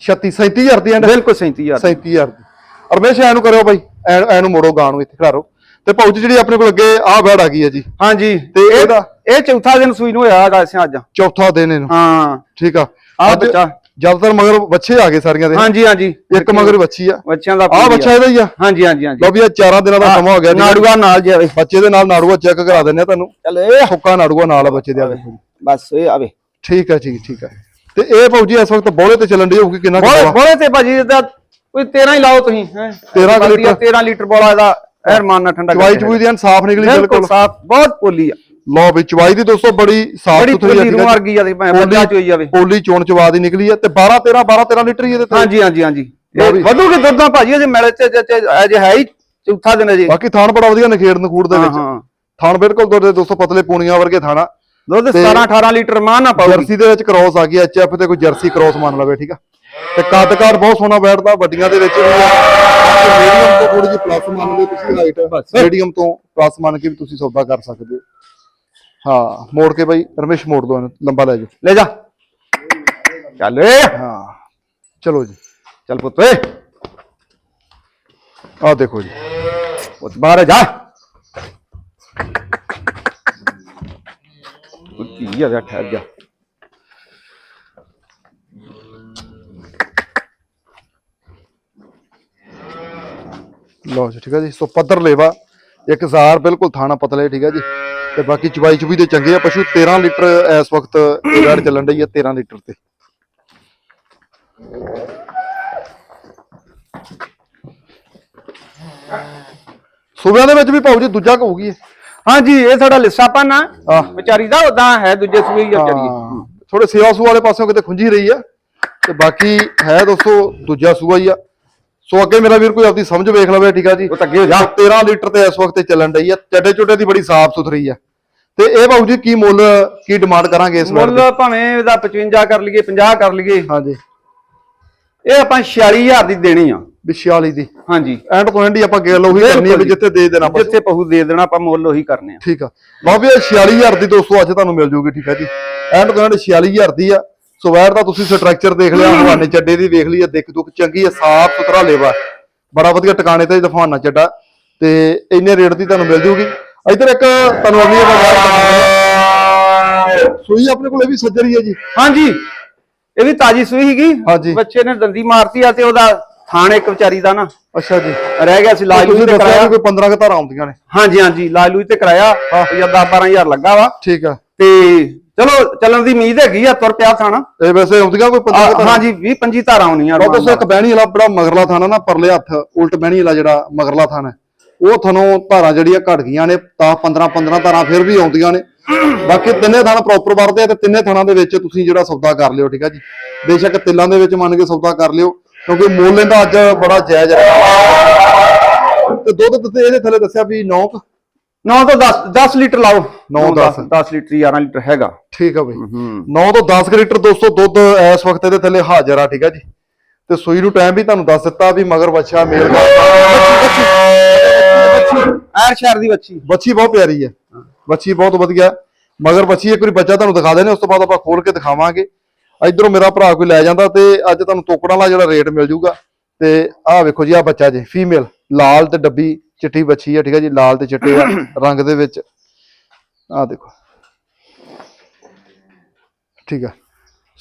36 37000 ਦੀ ਐਂਡ ਬਿਲਕੁਲ 37000 37000 ਦੀ। ਰਮੇਸ਼ ਐ ਨੂੰ ਕਰਿਓ ਬਾਈ ਐ ਐ ਨੂੰ ਮੋੜੋ ਗਾਂ ਨੂੰ ਇੱਥੇ ਖੜਾਰੋ ਤੇ ਭਾਊ ਜੀ ਜਿਹੜੀ ਆਪਣੇ ਕੋਲ ਅੱਗੇ ਆਹ ਬੈੜ ਆ ਗਈ ਹੈ ਜੀ। ਹਾਂਜੀ ਤੇ ਇਹ ਇਹਦਾ ਇਹ ਚੌਥਾ ਦਿਨ ਸੂਈ ਨੂੰ ਹੋਇਆ ਹੈਗਾ ਅਸੀਂ ਅੱਜ। ਚੌਥਾ ਦਿਨ ਇਹਨੂੰ। ਹਾਂ। ਠੀਕ ਆ। ਆਹ ਅੱਜ ਬੱਚਾ। ਜ਼ਿਆਦਾਤਰ ਮਗਰ ਬੱਚੇ ਆ ਗਏ ਸਾਰੀਆਂ ਦੇ। ਹਾਂਜੀ ਹਾਂਜੀ। ਇੱਕ ਮਗਰ ਬੱਚੀ ਆ। ਬੱਚਿਆਂ ਦਾ ਆਹ ਬੱਚਾ ਇਹਦਾ ਹੀ ਆ। ਹਾਂਜੀ ਹਾਂਜੀ ਹਾਂਜੀ। ਲਓ ਵੀ ਇਹ ਚਾਰਾਂ ਦਿਨਾਂ ਦਾ ਸਮਾਂ ਹੋ ਗਿਆ ਨਾੜੂਆ ਨਾਲ ਜਾਵੇ। ਬੱਚੇ ਦੇ ਨਾਲ ਨਾੜੂਆ ਚੈੱਕ ਕਰਾ ਦਿੰਦੇ ਆ ਤੁਹਾਨੂੰ। ਚੱਲ ਇਹ ਹੁੱਕਾ ਨਾੜੂਆ ਨਾਲ ਆ ਬੱਚੇ ਦੇ ਆ ਜੀ। ਬਸ ਇਹ ਆਵੇ। ਠੀਕ ਹੈ ਠੀਕ ਠੀਕ ਹੈ ਤੇ ਇਹ ਭਾਊ ਜੀ ਇਸ ਵਕਤ ਬੋਲੇ ਤੇ ਚੱਲਣ ਦੀ ਹੋਊਗੀ ਕਿੰਨਾ ਕੁ ਬੋਲੇ? ਬੋਲੇ ਤੇ ਭਾਜੀ ਇਹਦਾ ਕੋਈ 13 ਹੀ ਲਾਓ ਤੁਸੀਂ ਹੈਂ। 13 ਕੁ ਵਧੀਆ, ਲੀਟਰ। 13 ਲੀਟਰ ਬੋਲਾ ਇਹਦਾ ਐਰਮਾਨ ਨਾਲ ਠੰਡਾ ਚਵਾਈ ਚਵੂਈ ਦੀ ਸਾਫ਼ ਨਿਕਲੀ ਬਿਲਕੁਲ ਸਾਫ਼ ਬਹੁਤ ਪੋਲੀ ਆ ਲਓ ਵੀ ਚਵਾਈ ਦੀ ਦੋਸਤੋ ਬੜੀ ਸਾਫ਼ ਬੜੀ ਸੁਥਰੀ ਆ ਆ ਜੀ। ਵਰਗੀ ਆ ਚੋਈ ਜਾਵੇ ਪੋਲੀ ਚੋਣ ਚਵਾ ਦੀ ਨਿਕਲੀ ਹੈ ਤੇ 12 13 12 13 ਲੀਟਰ ਹੀ ਇਹਦੇ ਤੇ ਹਾਂਜੀ ਹਾਂਜੀ ਹਾਂਜੀ ਲਓ ਵੀ। ਇਹ ਵਧੂਗੇ ਦੁੱਧਾਂ ਭਾਜੀ ਅਜੇ ਮਿਲੇ ਤੇ ਅਜੇ ਹੈ ਹੀ ਚੌਥਾ ਦਿਨ ਅਜੇ ਬਾਕੀ ਥਾਣ ਬੜਾ ਵਧੀਆ ਨਖੇੜ ਨਖੂੜ ਦੇ ਵਿੱਚ ਹਾਂ ਥਾਣ ਬਿਲਕੁਲ ਦੋਸਤੋ ਪਤਲੇ ਪੂਣੀਆਂ ਵਰਗੇ ਥਾਣਾ ਦੁੱਧ 17 18 ਲੀਟਰ ਮਾਂ ਨਾ ਪਾਓ ਜਰਸੀ ਦੇ ਵਿੱਚ ਕ੍ਰੋਸ ਆ ਗਈ ਐਚਐਫ ਤੇ ਕੋਈ ਜਰਸੀ ਕ੍ਰੋਸ ਮੰਨ ਲਵੇ ਠੀਕ ਆ? ਤੇ ਕੱਦ ਬਹੁਤ ਸੋਹਣਾ ਬੈਠਦਾ ਵੱਡੀਆਂ ਦੇ ਵਿੱਚ ਮੀਡੀਅਮ ਤੋਂ ਥੋੜੀ ਜਿਹੀ ਪਲੱਸ ਮੰਨ ਲਓ ਤੁਸੀਂ ਹਾਈਟ ਮੀਡੀਅਮ ਤੋਂ ਪਲੱਸ ਮੰਨ ਕੇ ਵੀ ਤੁਸੀਂ ਸੌਦਾ ਕਰ ਸਕਦੇ ਹੋ। ਹਾਂ ਮੋੜ ਕੇ ਬਾਈ ਰਮੇਸ਼ ਮੋੜ ਦੋ ਲੰਬਾ ਲੈ ਜਾਓ। ਲੈ ਜਾ। ਚੱਲ ਏ ਹਾਂ ਚਲੋ ਜੀ। ਚੱਲ ਪੁੱਤ ਏ ਆਹ ਦੇਖੋ ਜੀ। ਪੁੱਤ ਬਾਹਰ ਆ ਜਾ ਉਹ ਕੀ ਆ ਜਾ ਠਹਿਰ ਜਾ ਲਓ ਜੀ, ਠੀਕ ਹੈ ਜੀ। ਸੋ ਪੱਧਰ ਲੇਵਾ 1000 ਬਿਲਕੁਲ ਥਾਣਾ ਪਤਲੇ, ਠੀਕ ਹੈ ਜੀ। ਤੇ ਬਾਕੀ ਚਵਾਈ ਚੁਬੀ ਦੇ ਚੰਗੇ ਆ, ਪਸ਼ੂ 13 ਲੀਟਰ ਇਸ ਵਕਤ ਇਹ ਚੱਲਣ ਡਈ ਆ 13 ਲੀਟਰ ਤੇ। ਸੂਬਿਆਂ ਦੇ ਵਿੱਚ ਵੀ ਭਾਊ ਜੀ, ਦੂਜਾ ਕਹੂਗੀ ਹਾਂਜੀ ਇਹ ਸਾਡਾ ਲਿੱਸਾ ਪਾਨਾ। ਆਹ। ਵਿਚਾਰੀ ਦਾ ਉਦਾਂ ਹੈ ਦੂਜੇ ਸੂਈ ਆ ਵਿਚਾਰੀ। ਥੋੜੇ ਸੇਵਾ ਸੂ ਵਾਲੇ ਪਾਸਿਓਂ ਕਿਤੇ ਖੁੰਝੀ ਰਹੀ ਆ। ਤੇ ਬਾਕੀ ਹੈ ਦੋਸਤੋ ਦੂਜਾ ਸੂਆ ਹੀ ਆ। ਸੋ ਅੱਗੇ ਮੇਰਾ ਵੀਰ ਕੋਈ ਆਪਦੀ ਸਮਝ ਵੇਖ ਲਵੇ ਠੀਕ ਆ ਜੀ। ਉਹ ਤਾਂ ਅੱਗੇ ਹੋ ਜਾ। 13 ਲੀਟਰ ਤੇ ਇਸ ਵਕਤ ਤੇ ਚੱਲਣ ਡਈ ਆ। ਚੱਡੇ ਚੁੱਡੇ ਦੀ ਬੜੀ ਸਾਫ਼ ਸੁਥਰੀ ਆ। ਤੇ ਇਹ ਭਾਊ ਜੀ ਕੀ ਮੁੱਲ ਕੀ ਡਿਮਾਂਡ ਕਰਾਂਗੇ ਇਸ ਵਾਰ? ਮੁੱਲ ਭਾਵੇਂ ਇਹਦਾ 55 ਕਰ ਲਈਏ 50 ਕਰ ਲਈਏ। ਹਾਂਜੀ। ਇਹ ਆਪਾਂ 46000 ਦੀ ਦੇਣੀ ਆ। ਵੀ 46 ਦੀ। ਹਾਂਜੀ। ਐਂਡ ਤੋਂ ਐਂਡ ਹੀ ਆਪਾਂ ਗੱਲ ਉਹੀ ਕਰਨੀ ਵੀ ਬਿਲਕੁਲ ਜਿੱਥੇ ਦੇ ਦੇਣਾ ਆਪਾਂ। ਜਿੱਥੇ ਪਹੂ ਦੇ ਦੇਣਾ ਆਪਾਂ ਮੁੱਲ ਉਹੀ ਕਰਨੇ ਆ। ਠੀਕ ਆ। ਲਓ ਵੀ ਇਹ 46000 ਦੀ ਦੋਸਤੋ ਅੱਜ ਤੁਹਾਨੂੰ ਮਿਲ ਜੂਗੀ ਠੀਕ ਆ ਜੀ। ਐਂਡ ਤੋਂ ਐਂਡ 46000 ਦੀ ਆ। ਸੋ ਵੈਰ ਦਾ ਤੁਸੀਂ ਸਟਰਕਚਰ ਦੇਖ ਲਿਆ ਹਵਾਨੇ ਚੱਡੇ ਦੀ ਵੇਖ ਲਈ ਆ ਦਿੱਖ ਦੁੱਖ ਚੰਗੀ ਆ ਸਾਫ਼ ਸੁਥਰਾ ਲੇਵਾ। ਬੜਾ ਵਧੀਆ ਟਿਕਾਣੇ ਤੇ ਦਫਾਨਾ ਚੱਡਾ। ਤੇ ਇੰਨੇ ਰੇਟ ਦੀ ਤੁਹਾਨੂੰ ਮਿਲ ਜੂਗੀ। ਇੱਧਰ ਇੱਕ ਤੁਹਾਨੂੰ ਅਗਲੀ ਵੈਰ ਸੂਈ ਆਪਣੇ ਕੋਲ ਇਹ ਵੀ ਸੱਜਰੀ ਹੈ ਜੀ। ਹਾਂਜੀ। ਇਹ ਵੀ ਤਾਜੀ ਸੂਈ ਹਾਂਜੀ। ਬੱਚੇ ਨੇ ਦੰਦੀ ਮਾਰਤੀ ਆ ਤੇ ਉਹਦਾ ਥਾਣ ਇੱਕ ਵਿਚਾਰੀ ਦਾ ਨਾ। ਅੱਛਾ ਜੀ। ਰਹਿ ਗਿਆ ਸੀ ਲਾਜ ਲੂਜ ਤੁਸੀਂ ਤੇ ਦੱਸਿਆ ਕਰਾਇਆ। ਵੀ ਕੋਈ 15 ਕੁ ਧਾਰਾਂ ਆਉਂਦੀਆਂ ਨੇ। ਹਾਂਜੀ ਹਾਂਜੀ ਲਾਜ ਲੂਜ ਤੇ ਕਰਾਇਆ ਜਾਂ 10 12000 ਲੱਗਾ ਵਾ। ਠੀਕ ਆ। ਤੇ ਚਲੋ ਚੱਲਣ ਦੀ ਉਮੀਦ ਹੈਗੀ ਆ ਤੁਰ ਪਿਆ ਥਾਣਾ। ਇਹ ਵੈਸੇ ਆਉਂਦੀਆਂ ਕੋਈ 15 ਕੁ ਧਾਰਾਂ ਹਾਂਜੀ 20 25 ਧਾਰਾਂ ਆਉਣੀਆਂ ਉਹ ਦੱਸੋ ਇੱਕ ਬਹਿਣੀ ਵਾਲਾ ਬੜਾ ਮਗਰਲਾ ਥਾਣਾ ਨਾ ਪਰਲੇ ਹੱਥ ਉਲਟ ਬਹਿਣੀ ਵਾਲਾ ਜਿਹੜਾ ਮਗਰਲਾ ਥਾਣਾ। ਹੈ ਉਹ ਥਨੋਂ ਧਾਰਾਂ ਜਿਹੜੀਆਂ ਘਟ ਗਈਆਂ ਨੇ ਤਾਂ 15 15 ਧਾਰਾਂ ਫਿਰ ਵੀ ਆਉਂਦੀਆਂ ਨੇ। ਬਾਕੀ ਤਿੰਨੇ ਥਾਂ ਪ੍ਰੋਪਰ ਵਰਦੇ ਆ ਤੇ ਤਿੰਨੇ ਥਾਣਾ ਦੇ ਵਿੱਚ ਤੁਸੀਂ ਜਿਹੜਾ ਸੌਦਾ ਕਰ ਲਿਓ ਠੀਕ ਆ ਜੀ? ਬੇਸ਼ੱਕ ਤਿੱਲਾਂ ਦੇ ਵਿੱਚ ਮੰਨ ਕੇ ਸੌਦਾ ਕਰ ਲਿਓ। ਕਿਉਂਕਿ ਮੁੱਲ ਇਹਦਾ ਅੱਜ ਬੜਾ ਜਾਇਜ਼ ਹੈ। ਤੇ ਦੁੱਧ ਤੇ ਇਹਦੇ ਥੱਲੇ ਦੱਸਿਆ ਵੀ 9 9 ਤੋਂ 10 10 ਲੀਟਰ ਲਾਓ। ਨੌ, ਨੌ, ਦਸ। 10 ਲੀਟਰ 11 ਲੀਟਰ ਹੈਗਾ। ਠੀਕ ਆ ਬਈ। ਹੂੰ। 9 ਤੋਂ 10 ਕੁ ਲੀਟਰ ਦੋਸਤੋ ਦੁੱਧ ਇਸ ਵਕਤ ਇਹਦੇ ਥੱਲੇ ਹਾਜ਼ਰ ਆ ਠੀਕ ਆ ਜੀ। ਤੇ ਸੂਈ ਨੂੰ ਟਾਈਮ ਵੀ ਤੁਹਾਨੂੰ ਦੱਸ ਦਿੱਤਾ ਵੀ ਮਗਰ ਬੱਚਾ ਮੇਲ ਦਾ ਐਰ ਸ਼ਹਿਰ ਦੀ ਬੱਚੀ ਬੱਚੀ ਬਹੁਤ ਪਿਆਰੀ ਹੈ। ਬੱਚੀ ਬਹੁਤ ਵਧੀਆ। ਮਗਰ ਬੱਚੀ ਇੱਕ ਵਾਰੀ ਬੱਚਾ ਤੁਹਾਨੂੰ ਦਿਖਾ ਦੇਣੇ ਉਸ ਤੋਂ ਬਾਅਦ ਆਪਾਂ ਖੋਲ ਕੇ ਦਿਖਾਵਾਂਗੇ। ਇਧਰੋਂ ਮੇਰਾ ਭਰਾ ਕੋਈ ਲੈ ਜਾਂਦਾ ਤੇ ਅੱਜ ਤੁਹਾਨੂੰ ਤੋਕੜਾਂ ਵਾਲਾ ਜਿਹੜਾ ਰੇਟ ਮਿਲ ਜੂਗਾ ਤੇ ਆਹ ਵੇਖੋ ਜੀ ਆਹ ਬੱਚਾ ਜੀ ਫੀਮੇਲ ਲਾਲ ਤੇ ਡੱਬੀ ਚਿੱਟੀ ਬੱਚੀ ਹੈ ਠੀਕ ਹੈ ਜੀ ਲਾਲ ਤੇ ਚਿੱਟੇ ਆ ਰੰਗ ਦੇ ਵਿੱਚ। ਆਹ ਦੇਖੋ। ਠੀਕ ਆ।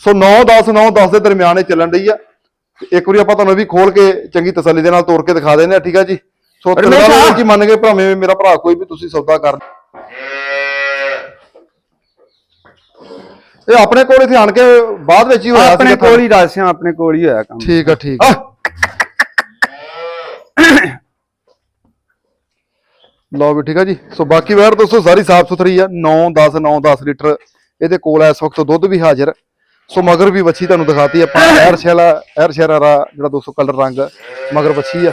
ਸੋ 9 10 9 10 ਦੇ ਦਰਮਿਆਨ ਇਹ ਚੱਲਣ ਰਹੀ ਆ। ਇੱਕ ਵਾਰੀ ਆਪਾਂ ਤੁਹਾਨੂੰ ਇਹ ਵੀ ਖੋਲ ਕੇ ਚੰਗੀ ਤਸੱਲੀ ਦੇ ਨਾਲ ਤੋੜ ਕੇ ਦਿਖਾ ਦਿੰਦੇ ਆ ਠੀਕ ਆ ਜੀ। ਸੋ ਆ। ਵਿੱਚ ਹੀ ਮੰਨ ਕੇ ਭਾਵੇਂ ਮੇਰਾ ਭਰਾ ਕੋਈ ਵੀ ਤੁਸੀਂ ਸੌਦਾ ਕਰ ਇਹ ਆਪਣੇ ਕੋਲ ਇੱਥੇ ਆਣ ਕੇ ਬਾਅਦ ਵਿੱਚ ਹੀ ਹੋਇਆ ਆਪਣੇ ਸੀਗਾ ਕੋਲ ਹੀ ਰਾਸਿਆਂ ਆਪਣੇ ਕੋਲ ਹੀ ਹੋਇਆ ਕੰਮ। ਠੀਕ ਆ ਠੀਕ ਆ। ਲਓ ਵੀ ਠੀਕ ਆ ਜੀ। ਸੋ ਬਾਕੀ ਵੈਰ ਦੋਸਤੋ ਸਾਰੀ ਸਾਫ਼ ਸੁਥਰੀ ਆ। 9 10 9 10 ਲੀਟਰ ਇਹਦੇ ਕੋਲ ਇਸ ਵਕਤ ਦੁੱਧ ਵੀ ਹਾਜ਼ਰ। ਸੋ ਮਗਰ ਵੀ ਵੱਛੀ ਤੁਹਾਨੂੰ ਦਿਖਾਤੀ ਆਪਾਂ। ਐਰ ਸ਼ੈਲਾ ਐਰ ਸ਼ੈਰਾ ਜਿਹੜਾ ਦੋਸਤੋ ਕਲਰ ਰੰਗ ਮਗਰ ਵੱਛੀ ਆ।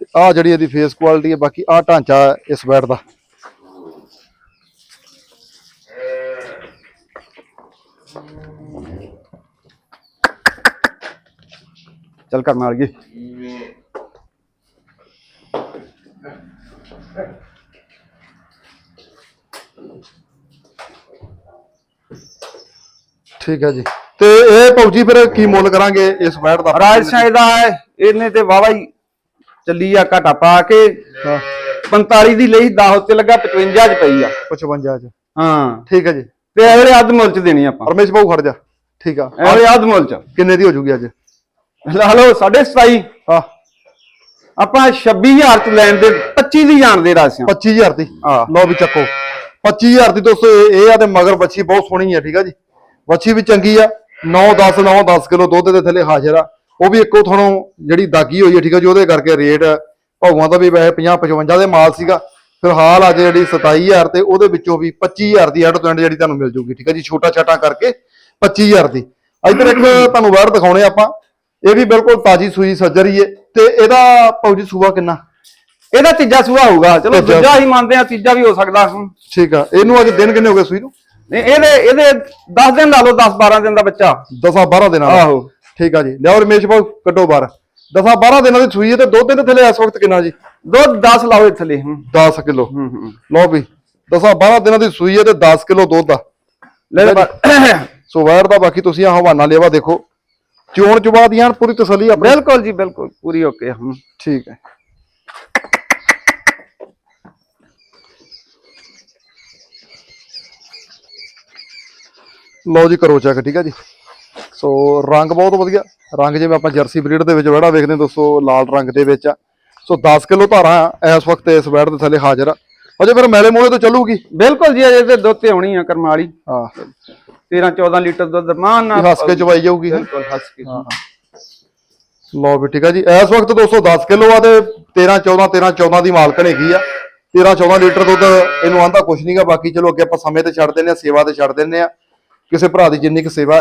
ਤੇ ਆ ਜਿਹੜੀ ਇਹਦੀ ਫੇਸ ਕੁਆਲਿਟੀ ਹੈ ਬਾਕੀ ਆ ਢਾਂਚਾ ਇਸ ਬੈਟ ਦਾ। ਚੱਲ ਕਰਨ ਵਾਲੀ ਠੀਕ ਹੈ ਜੀ। ਤੇ ਇਹ ਭੌਜੀ ਫਿਰ ਕੀ ਮੁੱਲ ਕਰਾਂਗੇ ਇਸ ਬੈਟ ਦਾ? ਰਾਜ ਸ਼ਾਹ ਦਾ ਹੈ ਇਹਨੇ ਤੇ ਵਾਵਾ ਹੀ ਚੱਲੀ ਆ ਘਾਟਾ ਪਾ ਕੇ। ਹਾਂ। 45 ਦੀ ਲਈ 10 ਉੱਤੇ ਲੱਗਾ 55 ਚ ਪਈ ਆ। 55 ਚ। ਹਾਂ। ਠੀਕ ਹੈ ਜੀ। ਤੇ ਇਹਦੇ ਅੱਧ ਮੁੱਲ ਚ ਦੇਣੀ ਆਪਾਂ। ਪਰਮੇਸ਼ ਬਾਬੂ ਖੜ ਜਾ। ਠੀਕ ਆ। ਇਹਦੇ ਅੱਧ ਮੁੱਲ ਚ ਕਿੰਨੇ ਦੀ ਹੋ ਜੂਗੀ ਅੱਜ? ਹਲੋ 27 ਹਾਂ। ਆਪਾਂ 26000 ਚ ਲੈਣ ਦੇ 25 ਦੀ ਜਾਣਦੇ ਰਾਸਿਆਂ 25000 ਦੀ। ਲਓ ਵੀ ਚੱਕੋ। 25000 ਦੀ ਦੋਸਤੋ ਇਹ ਆ ਤੇ ਮਗਰ ਬੱਚੀ ਬਹੁਤ ਸੋਹਣੀ ਹੈ ਠੀਕ ਆ ਜੀ। ਬੱਚੀ ਵੀ ਚੰਗੀ ਆ। 9 10 9 10 ਕਿਲੋ ਦੁੱਧ ਦੇ ਥੱਲੇ ਹਾਜ਼ਰ ਆ। ਉਹ ਵੀ ਇੱਕੋ ਥਣੋਂ ਜਿਹੜੀ ਦਾਗੀ ਹੋਈ ਹੈ ਠੀਕ ਆ ਜੀ ਉਹਦੇ ਕਰਕੇ ਰੇਟ ਭਗਵਾਨ ਦਾ ਵੀ ਵੈਸੇ 50 55 ਦੇ ਮਾਲ ਸੀਗਾ। ਫਿਲਹਾਲ ਅੱਜ ਜਿਹੜੀ 27000 ਤੇ ਉਹਦੇ ਵਿੱਚੋਂ ਵੀ 25000 ਦੀ ਐਡ ਤੋਂ ਐਂਡ ਜਿਹੜੀ ਤੁਹਾਨੂੰ ਮਿਲ ਜੂਗੀ ਠੀਕ ਆ ਜੀ? ਛੋਟਾ ਛਾਟਾ ਕਰਕੇ 25000 ਦੀ। ਇੱਧਰ ਇੱਕ ਤੁਹਾਨੂੰ ਬਾਹਰ ਦਿਖਾਉਣੇ ਆਪਾਂ। ਇਹ ਵੀ ਬਿਲਕੁਲ ਤਾਜੀ ਸੂਈ ਸੱਜਰੀ ਏ। ਤੇ ਇਹਦਾ ਪੌਜੀ ਸੂਆ ਕਿੰਨਾ? ਇਹਦਾ ਤੀਜਾ ਸੁਭਾ ਹੋਊਗਾ। ਚਲੋ। ਦੂਜਾ ਹੀ ਮੰਨਦੇ ਆ ਤੀਜਾ ਵੀ ਹੋ ਸਕਦਾ। ਹੁਣ ਠੀਕ ਆ। ਇਹਨੂੰ ਅੱਜ ਦਿਨ ਕਿੰਨੇ ਹੋ ਗਏ ਸੂਈ ਨੂੰ? ਨਹੀਂ ਇਹਦੇ ਇਹਦੇ 10 ਦਿਨ ਲਾ ਲਓ 10 12 ਦਿਨ ਦਾ ਬੱਚਾ। 10 12 ਦਿਨਾਂ ਆਹੋ। ਠੀਕ ਆ ਜੀ। ਲਿਆਓ ਰਮੇਸ਼ ਬਾਬੂ ਕੱਢੋ ਬਾਹਰ। 10 12 ਦਿਨਾਂ ਦੀ ਸੂਈ ਹੈ ਤੇ ਦੁੱਧ ਦੇ ਥੱਲੇ ਇਸ ਵਕਤ ਕਿੰਨਾ ਜੀ? ਦੁੱਧ 10 ਲਾਓ ਇਹ ਥੱਲੇ ਹੂੰ 10 ਕਿਲੋ। ਹੂੰ ਹੂੰ। ਲਓ ਵੀ 10 12 ਦਿਨਾਂ ਦੀ ਸੂਈ ਹੈ ਤੇ 10 ਕਿਲੋ ਦੁੱਧ ਆ। ਲੈ ਸੋ ਵੈਰ ਦਾ ਬਾਕੀ ਤੁਸੀਂ ਆ ਹਵਾਨਾ ਲੇਵਾ ਦੇਖੋ। ਚੋਣ ਚੁਬਾ ਦੀਆਂ ਪੂਰੀ ਤਸੱਲੀ ਆਪਣੀ। ਬਿਲਕੁਲ ਜੀ ਬਿਲਕੁਲ। ਪੂਰੀ ਓਕੇ ਹੂੰ। ਠੀਕ ਹੈ। ਲਓ ਜੀ ਕਰੋ ਚੈੱਕ ਠੀਕ ਹੈ ਜੀ। ਸੋ ਰੰਗ ਬਹੁਤ ਵਧੀਆ। ਰੰਗ ਜਿਵੇਂ ਆਪਾਂ ਜਰਸੀ ਬਰੀਡ ਦੇ ਵਿੱਚ ਵੜਾ ਵੇਖਦੇ ਹਾਂ ਦੋਸਤੋ ਲਾਲ ਰੰਗ ਦੇ ਵਿੱਚ ਆ। ਸੋ 10 ਕਿਲੋ ਧਾਰਾਂ ਇਸ ਵਕਤ ਇਸ ਬੈਡ ਦੇ ਥੱਲੇ ਹਾਜ਼ਰ ਆ। ਅਜੇ ਫਿਰ ਮੈਲੇ ਮੂਲੇ ਤੋਂ ਚੱਲੂਗੀ? ਬਿਲਕੁਲ ਜੀ ਅਜੇ ਤੇ ਦੁੱਧ ਤੇ ਆਉਣੀ ਆ ਕਰਮ ਵਾਲੀ ਹਾਂ। 13 14 ਲੀਟਰ ਦੁੱਧ ਮਾਨ ਨਾਲ। ਹੱਸ ਕੇ ਚਵਾਈ ਜਾਊਗੀ ਹੈਂ। ਬਿਲਕੁਲ ਹੱਸ ਕੇ ਲਓ ਵੀ ਠੀਕ ਆ ਜੀ। ਇਸ ਵਕਤ 210 ਕਿਲੋ ਆ ਤੇ 13 14 13 14 ਦੀ ਮਾਲਕਣ ਹੈਗੀ ਆ। 13 14 ਲੀਟਰ ਦੁੱਧ ਇਹਨੂੰ ਆਂਦਾ ਕੁਛ ਨਹੀਂਗਾ ਬਾਕੀ ਚਲੋ ਅੱਗੇ ਆਪਾਂ ਸਮੇਂ ਤੇ ਛੱਡ ਦਿੰਨੇ ਆ ਸੇਵਾ ਤੇ ਛੱਡ ਦਿੰਨੇ ਆ ਕਿਸੇ ਭਰਾ ਦੀ ਜਿੰਨੀ ਕੁ ਸੇਵਾ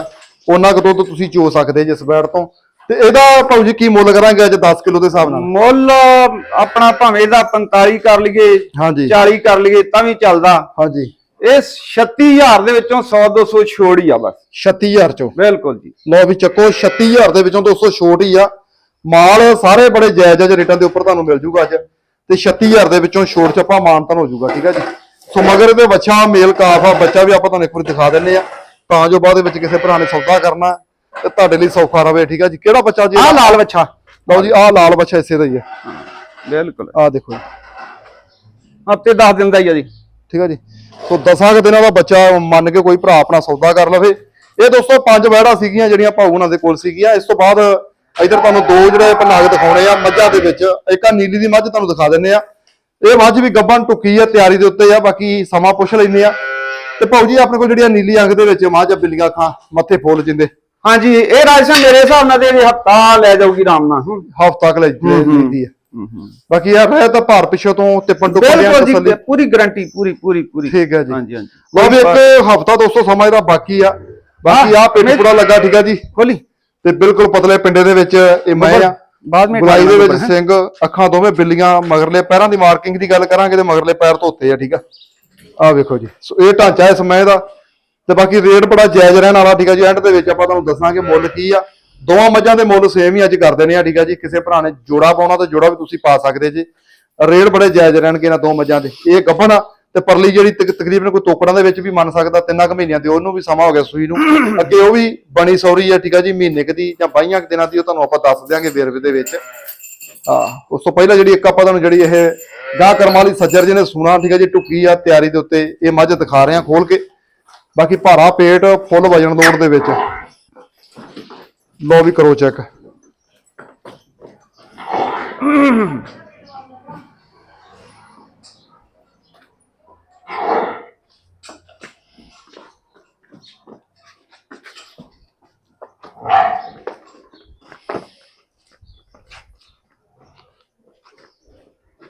ਉਹਨਾਂ ਕੁ ਦੁੱਧ ਤੁਸੀਂ ਚੋ ਸਕਦੇ ਜਿਸ ਬੈੜ ਤੋਂ। ਤੇ ਇਹਦਾ ਭਾਊ ਜੀ ਕੀ ਮੁੱਲ ਕਰਾਂਗੇ ਅੱਜ 10 ਕਿਲੋ ਦੇ ਹਿਸਾਬ ਨਾਲ? ਮੁੱਲ ਆਪਣਾ ਭਾਵੇਂ ਇਹਦਾ 45 ਕਰ ਲਈਏ ਹਾਂਜੀ। 40 ਕਰ ਲਈਏ ਤਾਂ ਵੀ ਚੱਲਦਾ। ਹਾਂਜੀ। ਇਹ 36000 ਦੇ ਵਿੱਚੋਂ 100 200 ਛੋੜ ਹੀ ਆ ਬਸ। 36000 ਚੋਂ। ਬਿਲਕੁਲ ਜੀ। ਲਓ ਵੀ ਚੱਕੋ 36000 ਦੇ ਵਿੱਚੋਂ 200 ਛੋਟ ਹੀ ਆ। ਮਾਲ ਸਾਰੇ ਬੜੇ ਜਾਇਜ਼ ਜਾਇਜ਼ ਰੇਟਾਂ ਦੇ ਉੱਪਰ ਤੁਹਾਨੂੰ ਮਿਲ ਜੂਗਾ ਅੱਜ। ਤੇ 36000 ਦੇ ਵਿੱਚੋਂ ਛੋਟ ਚ ਆਪਾਂ ਮਾਨਤਨ ਹੋ ਜੂਗਾ ਠੀਕ ਆ ਜੀ। ਸੋ ਮਗਰ ਇਹਦੇ ਬੱਚਾ ਮੇਲ ਕਾਫ ਆ ਬੱਚਾ ਵੀ ਆਪਾਂ ਤੁਹਾਨੂੰ ਇੱਕ ਵਾਰੀ ਦਿਖਾ ਦਿੰਨੇ ਆ। ਤਾਂ ਜੋ ਬਾਅਦ ਵਿੱਚ ਕਿਸੇ ਭਰਾ ਨੇ ਸੌਦਾ ਕਰਨਾ ਤੇ ਤੁਹਾਡੇ ਲਈ ਸੌਖਾ ਰਵੇ ਠੀਕ ਆ ਜੀ? ਕਿਹੜਾ ਬੱਚਾ ਜੀ? ਆਹ ਲਾਲ ਬੱਚਾ। ਲਓ ਜੀ ਆਹ ਲਾਲ ਬੱਚਾ ਇਸੇ ਦਾ ਹੀ ਆ। ਬਿਲਕੁਲ। ਆਹ ਦੇਖੋ ਜੀ। ਹਫ਼ਤੇ 10 ਦਿਨ ਦਾ ਹੀ ਆ ਜੀ। ਠੀਕ ਆ ਜੀ। ਸੋ ਦਸਾਂ ਕੁ ਦਿਨਾਂ ਦਾ ਬੱਚਾ ਮੰਨ ਕੇ ਕੋਈ ਭਰਾ ਆਪਣਾ ਸੌਦਾ ਕਰ ਲਵੇ। ਇਹ ਦੋਸਤੋ ਪੰਜ ਵਹਿੜਾਂ ਸੀਗੀਆਂ ਜਿਹੜੀਆਂ ਭਾਊ ਉਹਨਾਂ ਦੇ ਕੋਲ ਸੀਗੀਆਂ। ਇਸ ਤੋਂ ਬਾਅਦ ਇਧਰ ਤੁਹਾਨੂੰ ਦੋ ਜਿਹੜੇ ਪਨਾਗ ਦਿਖਾਉਣੇ ਆ। ਮੱਝਾਂ ਦੇ ਵਿੱਚ ਇੱਕ ਆ ਨੀਲੀ ਦੀ ਮੱਝ ਤੁਹਾਨੂੰ ਦਿਖਾ ਦਿੰਨੇ ਆ। ਇਹ ਮੱਝ ਵੀ ਗੱਭਣ ਟੁੱਕੀ ਆ ਤਿਆਰੀ ਦੇ ਉੱਤੇ ਆ। ਬਾਕੀ ਸਮਾਂ ਪੁੱਛ ਲੈਨੇ ਆ। ਤੇ ਭਾਊ ਜੀ ਆਪਣੇ ਕੋਲ ਜਿਹੜੀਆਂ ਨੀਲੀ ਅੰਗ ਦੇ ਵਿੱਚ ਮੱਝ ਬਿੱਲੀਆਂ ਖਾਂ ਮੱਥੇ ਫੁੱਲ ਜਿੰਦੇ। ਹਾਂਜੀ ਇਹ ਰਾਜਸਥਾਨ ਮੇਰੇ ਹਿਸਾਬ ਨਾਲ ਤੇ ਹਫਤਾ ਲੈ ਜਾਊਗੀ ਆਰਾਮ ਨਾਲ। ਹੂੰ ਹਫ਼ਤਾ ਕੁ ਲੈ ਲੈਂਦੀ ਆ ਬਾਕੀ ਯਾਰ ਰਹਿ ਤਾਂ ਭਾਰ ਪਿੱਛੋਂ ਤੋਂ ਤੇ ਪੰਡੂ ਬਿਲਕੁਲ ਜੀ ਪੂਰੀ ਗਾਰੰਟੀ ਪੂਰੀ ਪੂਰੀ ਪੂਰੀ। ਠੀਕ ਹੈ ਜੀ। ਹਾਂਜੀ ਹਾਂਜੀ। ਲਓ ਵੀ ਇੱਕ ਹਫ਼ਤਾ ਦੋਸਤੋ ਸਮਾਂ ਇਹਦਾ ਬਾਕੀ ਆ। ਬਾਕੀ ਆ ਪਿੰਡ ਪੂਰਾ ਲੱਗਾ ਠੀਕ ਆ ਜੀ। ਖੋਲੀ। ਤੇ ਬਿਲਕੁਲ ਪਤਲੇ ਪਿੰਡੇ ਦੇ ਵਿੱਚ ਇਹ ਮੈਂ ਆ। ਬਾਅਦ ਵਿੱਚ ਗੁਲਾਈ ਦੇ ਵਿੱਚ ਹੈਂ। ਸਿੰਘ ਅੱਖਾਂ ਦੋਵੇਂ ਬਿੱਲੀਆਂ ਮਗਰਲੇ ਪੈਰਾਂ ਦੀ ਮਾਰਕਿੰਗ ਦੀ ਗੱਲ ਕਰਾਂਗੇ ਤੇ ਮਗਰਲੇ ਪੈਰ ਧੋਤੇ ਆ ਠੀਕ ਆ। ਆਹ ਵੇਖੋ ਜੀ। ਸੋ ਇਹ ਢਾਂਚਾ ਇਸ ਸਮੇਂ ਦਾ ਤੇ ਬਾਕੀ ਰੇਟ ਬੜਾ ਜਾਇਜ਼ ਰਹਿਣ ਵਾਲਾ, ਠੀਕ ਆ ਜੀ। ਐਂਡ ਦੇ ਵਿੱਚ ਆਪਾਂ ਤੁਹਾਨੂੰ ਦੱਸਾਂਗੇ ਮੁੱਲ ਕੀ ਆ। ਦੋਵਾਂ ਮੱਝਾਂ ਦੇ ਮੁੱਲ ਸੇਮ ਹੀ ਅੱਜ ਕਰ ਦੇਣੇ ਆ, ਠੀਕ ਆ ਜੀ। ਕਿਸੇ ਭਰਾ ਨੇ ਜੋੜਾ ਪਾਉਣਾ ਤਾਂ ਜੋੜਾ ਵੀ ਤੁਸੀਂ ਪਾ ਸਕਦੇ ਜੀ। ਰੇਟ ਬੜੇ ਜਾਇਜ਼ ਰਹਿਣਗੇ ਇਹਨਾਂ ਦੋ ਮੱਝਾਂ ਦੇ। ਇਹ ਗੱਭਣ ਆ ਤੇ ਪਰਲੀ ਜਿਹੜੀ ਤਕਰੀਬਨ ਕੋਈ ਤੋਕੜਾਂ ਦੇ ਵਿੱਚ ਵੀ ਮੰਨ ਸਕਦਾ, ਤਿੰਨਾਂ ਕੁ ਮਹੀਨਿਆਂ ਤੇ ਉਹਨੂੰ ਵੀ ਸਮਾਂ ਹੋ ਗਿਆ ਸੂਈ ਨੂੰ। ਅੱਗੇ ਉਹ ਵੀ ਬਣੀ ਸੌਰੀ ਆ, ਠੀਕ ਆ ਜੀ, ਮਹੀਨੇ ਕੁ ਦੀ ਜਾਂ 22 ਦਿਨਾਂ ਦੀ, ਉਹ ਤੁਹਾਨੂੰ ਆਪਾਂ ਦੱਸ ਦਿਆਂਗੇ ਵੇਰਵੇ ਦੇ ਵਿੱਚ। ਹਾਂ, ਉਸ ਤੋਂ ਪਹਿਲਾਂ ਜਿਹੜੀ ਇੱਕ ਆਪਾਂ ਤੁਹਾਨੂੰ ਜਿਹੜੀ ਇਹ ਗਾਹ ਕਰਮ ਸੱਜਰ ਜੀ ਨੇ ਸੁਣਾ ਠੀਕ ਹੈ ਜੀ ਟੁੱਕੀ ਆ ਤਿਆਰੀ ਦੇ ਉੱਤੇ, ਇਹ ਮੱਝ ਦਿਖਾ ਰਹੇ ਆ ਖੋਲ ਕੇ। ਬਾਕੀ ਭਾਰਾ ਪੇਟ ਫੁੱਲ ਵਜਣ ਲੋੜ ਦੇ ਵਿੱਚ। ਲੋ ਵੀ ਕਰੋ ਚੈੱਕ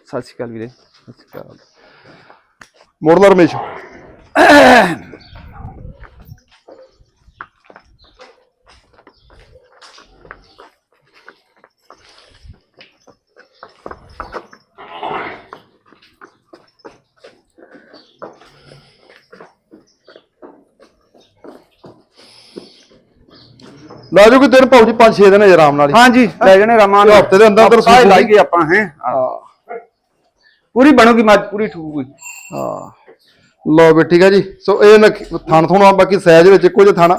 ਸਤਿ ਸ਼੍ਰੀ ਅਕਾਲ ਵੀਰੇ ਸਤਿ ਸ਼੍ਰੀ ਅਕਾਲ ਮੋੜ ਲਾ ਰਮੇਸ਼ ਲਾ ਜੋ ਕਿ ਦਿਨ ਭਾਉ ਜੀ 5-6 ਦਿਨ ਹੈ ਆਰਾਮ ਨਾਲ ਹੀ। ਹਾਂਜੀ ਲੈ ਜਣੇ ਰਮਾਨ ਹਫ਼ਤੇ ਦੇ ਅੰਦਰ ਅੰਦਰ ਹਫ਼ਤਾ ਹੀ ਸੂਈ ਲਾਈ ਗਏ ਆਪਾਂ ਹਾਂ। ਪੂਰੀ ਬਣੂਗੀ ਮੱਝ ਪੂਰੀ ਠੂਕੂਗੀ। ਹਾਂ। ਲੋ ਵੀ ਠੀਕ ਹੈ ਜੀ। ਸੋ ਇਹ ਨਖ- ਥਣ ਥੋਣਾ ਬਾਕੀ ਸਾਈਜ਼ ਵਿੱਚ ਇੱਕੋ ਜਿਹਾ ਥਾਣਾ।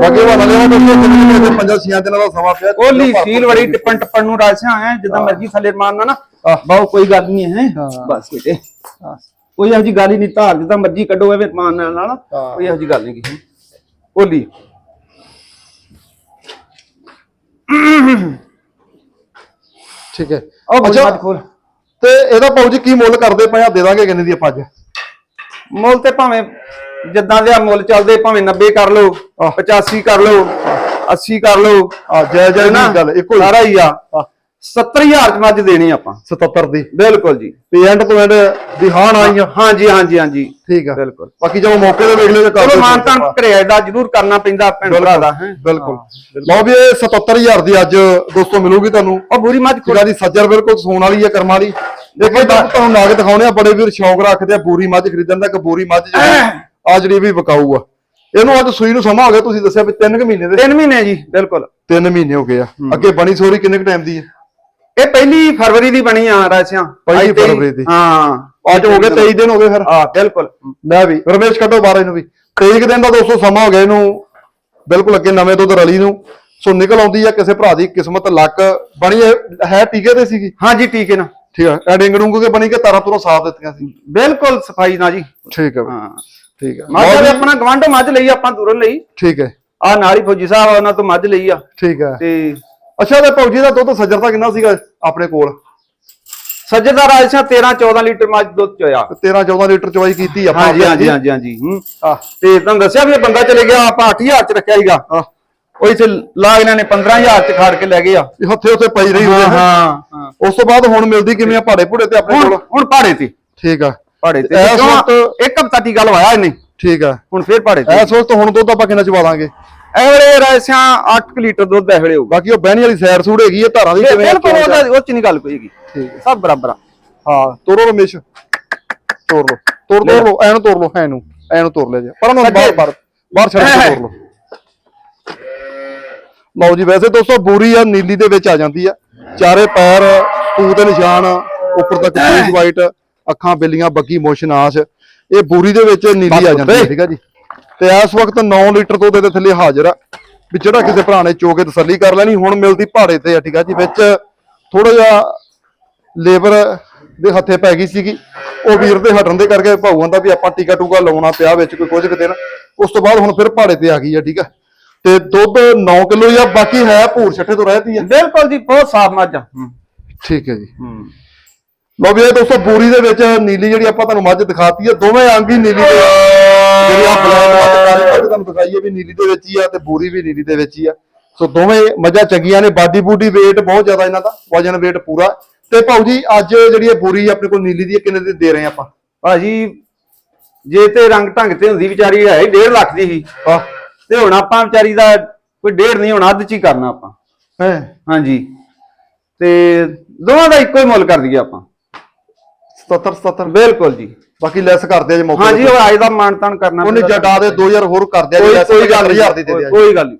ਬਾਕੀ ਹਵਾਲਾ ਲਿਆ ਦੋਸਤੋ ਕਿੰਨੇ ਦੇ ਪੰਜਾਂ ਛੀਆਂ ਦਿਨਾਂ ਦਾ ਸਮਾਂ ਪਿਆ। ਕੋਲੀ ਸੀਲ ਬੜੀ ਟਿੱਪਣ ਟੱਪਣ ਨੂੰ ਰਾਸਿਆ ਹੈ ਜਿੱਦਾਂ ਮਰਜ਼ੀ ਥੱਲੇ ਮਾਰਨਾ ਨਾ। ਬਾਹੂ ਕੋਈ ਗੱਲ ਨਹੀਂ ਹੈ। ਬਸ ਬੇਟੇ। ਕੋਈ ਇਹੋ ਜੀ ਗੱਲ ਹੀ ਨਹੀਂ ਧਾਰ ਜਿੱਦਾਂ ਮਰਜ਼ੀ ਕੱਢੋ ਐਵੇਂ ਮਾਨ ਨਾਲ। ਨਾਲ ਕੋਈ ਇਹੋ ਜੀ ਗੱਲ ਨਹੀਂ ਕੀ ਕੋਲੀ ਠੀਕ ਹੈ। ਅੱਛਾ। ਤੇ ਇਹਦਾ ਭਾਉ ਜੀ ਕੀ ਮੁੱਲ ਕਰਦੇ ਪਏ ਆ? ਦੇ ਦਾਂਗੇ ਕਿੰਨੇ ਦੀ ਆਪਾਂ ਅੱਜ? ਮੁੱਲ ਤੇ ਭਾਵੇਂ ਜਿੱਦਾਂ ਦੇ ਆ ਮੁੱਲ ਚੱਲਦੇ ਭਾਵੇਂ 90 ਕਰ ਲਓ 85 ਕਰ ਲਓ 80 ਕਰ ਲਓ। ਆ ਜੈ ਜੈ ਨਾ? ਦੀ ਗੱਲ ਇੱਕੋ ਸਾਰਾ ਹੀ ਆ, 70000 ਚ ਮੱਝ ਦੇਣੀ ਆਪਾਂ। 77 ਦੀ। ਬਿਲਕੁਲ ਜੀ। ਤੇ ਐਂਡ ਤੋਂ ਐਂਡ ਦੀ ਹਾਨ ਆਈ ਆ। ਹਾਂਜੀ ਹਾਂਜੀ ਹਾਂਜੀ। ਠੀਕ ਆ। ਬਿਲਕੁਲ। ਬਾਕੀ ਜਦੋਂ ਮੌਕੇ ਤੇ ਵੇਖ ਲਿਓ ਤੇ ਚਲੋ ਮਾਨਤਾਨ ਘਰੇ ਦਾ ਜ਼ਰੂਰ ਕਰਨਾ ਪੈਂਦਾ ਭੈਣ ਭਰਾ ਦਾ ਹੈ। ਬਿਲਕੁਲ। ਲਓ ਵੀ ਇਹ 77000 ਦੀ ਅੱਜ ਦੋਸਤੋ ਮਿਲੂਗੀ ਤੁਹਾਨੂੰ। ਉਹ ਬੁਰੀ ਮੱਝ ਜਿਹੜਾ ਦੀ ਸੱਜਰ ਬਿਲਕੁਲ ਸੋਨ ਵਾਲੀ ਹੈ ਕਰਮ ਵਾਲੀ। ਦੇਖੋ ਤੁਹਾਨੂੰ ਕੇ ਦਿਖਾਉਣੇ ਆ ਬੜੇ ਵੀਰ ਸ਼ੌਂਕ ਰੱਖਦੇ ਆ ਬੂਰੀ ਮੱਝ ਖਰੀਦਣ ਦਾ ਕਿ ਬੂਰੀ ਮੱਝ ਜਿਹੜੀ ਆ ਜਿਹੜੀ ਵੀ ਵਿਕਾਊ ਆ। ਇਹਨੂੰ ਅੱਜ ਸੂਈ ਨੂੰ ਸਮਾਂ ਹੋ ਗਿਆ ਤੁਸੀਂ ਦੱਸਿਆ ਵੀ 3 ਮਹੀਨੇ ਦੇ। 3 ਮਹੀਨੇ ਜੀ ਬਿਲਕੁਲ। 3 ਮਹੀਨੇ ਹੋ ਗਏ ਆ। ਅੱਗੇ ਬਣੀ ਸੋਰੀ ਕਿੰਨੇ ਕੁ ਟਾਈਮ ਦੀ ਹੈ ਇਹ ਪਹਿਲੀ ਫਰਵਰੀ ਦੀ ਬਣੀ ਆ ਰਾਸਿਆਂ ਪਹਿਲੀ ਫਰਵਰੀ ਦੀ। ਹਾਂ। ਅੱਜ ਹੋ ਗਏ 23 ਦਿਨ ਹੋ ਗਏ ਫਿਰ। ਹਾਂ ਬਿਲਕੁਲ। ਲੈ ਵੀ ਰਮੇਸ਼ ਕੱਢੋ ਬਾਹਰ ਇਹਨੂੰ ਵੀ। 23 ਕੁ ਦਿਨ ਦਾ ਦੋਸਤੋ ਸਮਾਂ ਹੋ ਗਿਆ ਇਹਨੂੰ। ਬਿਲਕੁਲ ਅੱਗੇ ਨਵੇਂ ਦੁੱਧ ਰਲੀ ਨੂੰ। ਸੋ ਨਿਕਲ ਆਉਂਦੀ ਆ ਕਿਸੇ ਭਰਾ ਦੀ ਕਿਸਮਤ ਲੱਕ। ਬਣੀ ਹੈ- ਟੀਕੇ ਤੇ ਸੀਗੀ? ਹਾਂਜੀ ਠੀਕ ਹੈ ਨਾ ਠੀਕ ਆ ਇਹ ਡਿੰਗ ਡੁੰਗ ਕੇ ਬਣੀ ਕਿ ਤਾਰਾਂ ਤੁਰੋਂ ਸਾਫ਼ ਦਿੱਤੀਆਂ ਸੀ? ਬਿਲਕੁਲ ਸਫ਼ਾਈ ਨਾਲ ਜੀ। ਠੀਕ ਹੈ ਹਾਂ। ਠੀਕ ਹੈ ਮੱਝ ਵੀ, ਆਪਣਾ ਗਵਾਂਢੋਂ ਮੱਝ ਲਈ ਆਪਾਂ ਦੂਰੋਂ ਲਈ। ਠੀਕ ਹੈ ਆ ਨਾਲ ਹੀ ਫੌਜੀ ਸਾਹਿਬ ਆ, ਉਹਨਾਂ ਤੋਂ ਮੱਝ ਲਈ ਆ। ਠੀਕ ਹੈ ਤੇ ਅੱਛਾ ਤੇ ਭੌਜੀ ਦਾ ਦੁੱਧ ਸੱਜਰਤਾ ਕਿੰਨਾ ਸੀਗਾ ਆਪਣੇ ਕੋਲ? ਸੱਜਦਾ ਰਾਜਸਾ 13 14 ਲੀਟਰ ਮੱਝ ਦੁੱਧ ਚੋਇਆ। 13 14 ਲੀਟਰ ਚਵਾਈ ਕੀਤੀ ਆਪਾਂ। ਹਾਂਜੀ ਹਾਂਜੀ ਹਾਂਜੀ ਹਾਂਜੀ ਹੂੰ। ਤੇ ਤੁਹਾਨੂੰ ਦੱਸਿਆ ਵੀ ਇਹ ਬੰਦਾ ਚਲੇ ਗਿਆ ਆਪਾਂ 8000 ਚ ਰੱਖਿਆ ਸੀਗਾ। ਉਹ ਇੱਥੇ ਲਾ ਇਹਨਾਂ ਨੇ 15000 ਚ ਖਾੜ ਕੇ ਲੈ ਗਏ ਆ। ਇਹ ਹੱਥੇ ਉੱਥੇ ਪਈ ਰਹੀ ਹੁੰਦੇ ਹਾਂ। ਉਸ ਤੋਂ ਬਾਅਦ ਹੁਣ ਮਿਲਦੀ ਕਿਵੇਂ ਆ ਭਾੜੇ ਭੁੜੇ ਤੇ ਆਪਣੇ ਕੋਲ? ਹੁਣ ਪਾੜੇ ਤੇ। ਠੀਕ ਆ। ਪਾੜੇ ਤੇ। ਇੱਕ ਹਫਤਾ ਟੀਕਾ ਲਵਾਇਆ ਇਹਨੇ। ਠੀਕ ਆ। ਹੁਣ ਫੇਰ ਪਾੜੇ ਤੇ। ਐਸ ਵਕਤ ਹੁਣ ਦੁੱਧ ਆਪਾਂ ਕਿੰਨਾ ਚਵਾ ਦਾਂਗੇ? ਇਹ ਵੇਲੇ ਰਾਜਸਿਆਂ 8 ਲੀਟਰ ਦੁੱਧ ਇਹ ਵੇਲੇ ਹੋਊਗਾ। ਬਾਕੀ ਉਹ ਬਹਿਣੀ ਵਾਲੀ ਸੈਰ ਸੂੜ ਹੈਗੀ ਹੈ ਧਾਰਾਂ ਦੀ ਕਿਵੇਂ ਬਿਲਕੁਲ ਉਹਦਾ ਉਹ ਚ ਨਹੀਂ ਗੱਲ ਕੋਈ ਹੈਗੀ। ਸਭ ਬਰਾਬਰ ਆ। ਹਾਂ ਤੋਰੋ ਰਮੇਸ਼। ਤੋਰ ਲੋ ਤੋਰ ਤੋਰ ਲੋ ਐਨੂੰ ਤੋਰ ਲੋ ਐਨੂੰ ਐਨੂੰ ਤੋਰ ਲੈ ਜਾ। ਪਰ ਉਹਨੂੰ ਬਾਹਰ ਬਾਹਰ ਬਾਹਰ ਛੱਡ ਕੇ ਤੋਰ ਲੋ ਲਓ ਜੀ ਵੈਸੇ ਦੋਸਤੋ ਬੂਰੀ ਆ ਨੀਲੀ ਦੇ ਵਿੱਚ ਆ ਜਾਂਦੀ ਆ। ਚਾਰੇ ਪੈਰ ਦੇ ਨਿਸ਼ਾਨ ਉੱਪਰ ਤੱਕ ਪੀਸ ਵਾਈਟ ਅੱਖਾਂ ਬਿੱਲੀਆਂ ਬੱਗੀ ਮੋਸ਼ਨਾਸ਼ ਇਹ ਬੂਰੀ ਦੇ ਵਿੱਚ ਨੀਲੀ ਆ ਜਾਂਦੀ ਹੈ ਠੀਕ ਆ ਜੀ। ਤੇ ਇਸ ਵਕਤ 9 ਲੀਟਰ ਤੋਂ ਦੇ ਥੱਲੇ ਹਾਜ਼ਰ ਆ। ਵੀ ਜਿਹੜਾ ਕਿਸੇ ਭਰਾ ਨੇ ਚੋ ਕੇ ਤਸੱਲੀ ਕਰ ਲੈਣੀ ਹੁਣ ਮਿਲਦੀ ਪਹਾੜੇ ਤੇ ਆ ਠੀਕ ਆ ਜੀ ਵਿੱਚ ਥੋੜਾ ਜਿਹਾ ਲੇਬਰ ਦੇ ਹੱਥੇ ਪੈ ਗਈ ਸੀਗੀ। ਉਹ ਵੀਰ ਦੇ ਹਟਣ ਦੇ ਕਰਕੇ ਭਾਊਆਂ ਦਾ ਵੀ ਆਪਾਂ ਟੀਕਾ ਟੂਕਾ ਲਾਉਣਾ ਪਿਆ ਵਿੱਚ ਕੋਈ ਕੁਝ ਕੁ ਦਿਨ ਉਸ ਤੋਂ ਬਾਅਦ ਹੁਣ ਫਿਰ ਪਹਾੜੇ ਤੇ ਆ ਗਈ ਆ ਠੀਕ ਆ। ਤੇ ਦੁੱਧ 9 ਕਿਲੋ ਜਾਂ ਬਾਕੀ ਹੈ ਭੂਰ ਛੱਟੇ ਤੋਂ ਰਹਿਤੀ ਆ। ਬਿਲਕੁਲ ਜੀ ਬਹੁਤ ਸਾਫ਼ ਮੱਝ ਆ। ਠੀਕ ਹੈ ਜੀ। ਲਓ ਵੀ ਇਹ ਦੋਸਤੋ ਬੂਰੀ ਦੇ ਵਿੱਚ ਨੀਲੀ ਜਿਹੜੀ ਆਪਾਂ ਤੁਹਾਨੂੰ ਮੱਝ ਦਿਖਾਤੀ ਹੈ ਦੋਵੇਂ ਅੰਗ ਹੀ ਨੀਲੀ ਦੇ ਜਿਹੜੀ ਆ ਬਲੈਕ ਮੱਝ ਕਾਲੀ ਮੱਝ ਤੁਹਾਨੂੰ ਦਿਖਾਈ ਹੈ ਵੀ ਨੀਲੀ ਦੇ ਵਿੱਚ ਹੀ ਆ ਤੇ ਬੂਰੀ ਵੀ ਨੀਲੀ ਦੇ ਵਿੱਚ ਹੀ ਆ। ਸੋ ਦੋਵੇਂ ਮੱਝਾਂ ਚੰਗੀਆਂ ਨੇ ਬਾਡੀ ਬੂਡੀ weight ਬਹੁਤ ਜ਼ਿਆਦਾ ਇਹਨਾਂ ਦਾ ਵਜਨ weight ਪੂਰਾ। ਤੇ ਭਾਊ ਜੀ ਅੱਜ ਜਿਹੜੀ ਇਹ ਬੂਰੀ ਆਪਣੇ ਕੋਲ ਨੀਲੀ ਦੀ ਕਿੰਨੇ ਦੀ ਦੇ ਰਹੇ ਆਪਾਂ? ਭਾਜੀ ਜੇ ਤੇ ਰੰਗ ਢੰਗ ਤੇ ਹੁੰਦੀ ਵਿਚਾਰੀ ਹੈ 1.5 ਲੱਖ ਦੀ ਸੀ। ਤੇ ਹੁਣ ਆਪਾਂ ਵਿਚਾਰੀ ਦਾ ਕੋਈ ਡੇਢ ਨਹੀਂ ਹੁਣ ਅੱਧ ਚ ਹੀ ਕਰਨਾ ਆਪਾਂ। ਹੈ? ਹਾਂਜੀ। ਤੇ ਦੋਵਾਂ ਦਾ ਇੱਕੋ ਹੀ ਮੁੱਲ ਕਰ ਦਈਏ ਆਪਾਂ। 77 77 ਬਿਲਕੁਲ ਜੀ। ਬਾਕੀ ਲੈਸ ਕਰਦੇ ਆ ਜੇ ਮੌਕੇ ਹਾਂਜੀ ਉਹ ਅੱਜ ਦਾ ਮਾਨਤਾਨ ਕਰਨਾ ਉਹਨੇ। ਜਟਾ ਦੇ 2000 ਹੋਰ ਕਰ ਦਿਆ ਕੋਈ ਜੀ ਕੋਈ ਗੱਲ ਨਹੀਂ 7000 ਦੀ ਦੇ ਦਿਆ ਜੀ ਕੋਈ ਗੱਲ ਨਹੀਂ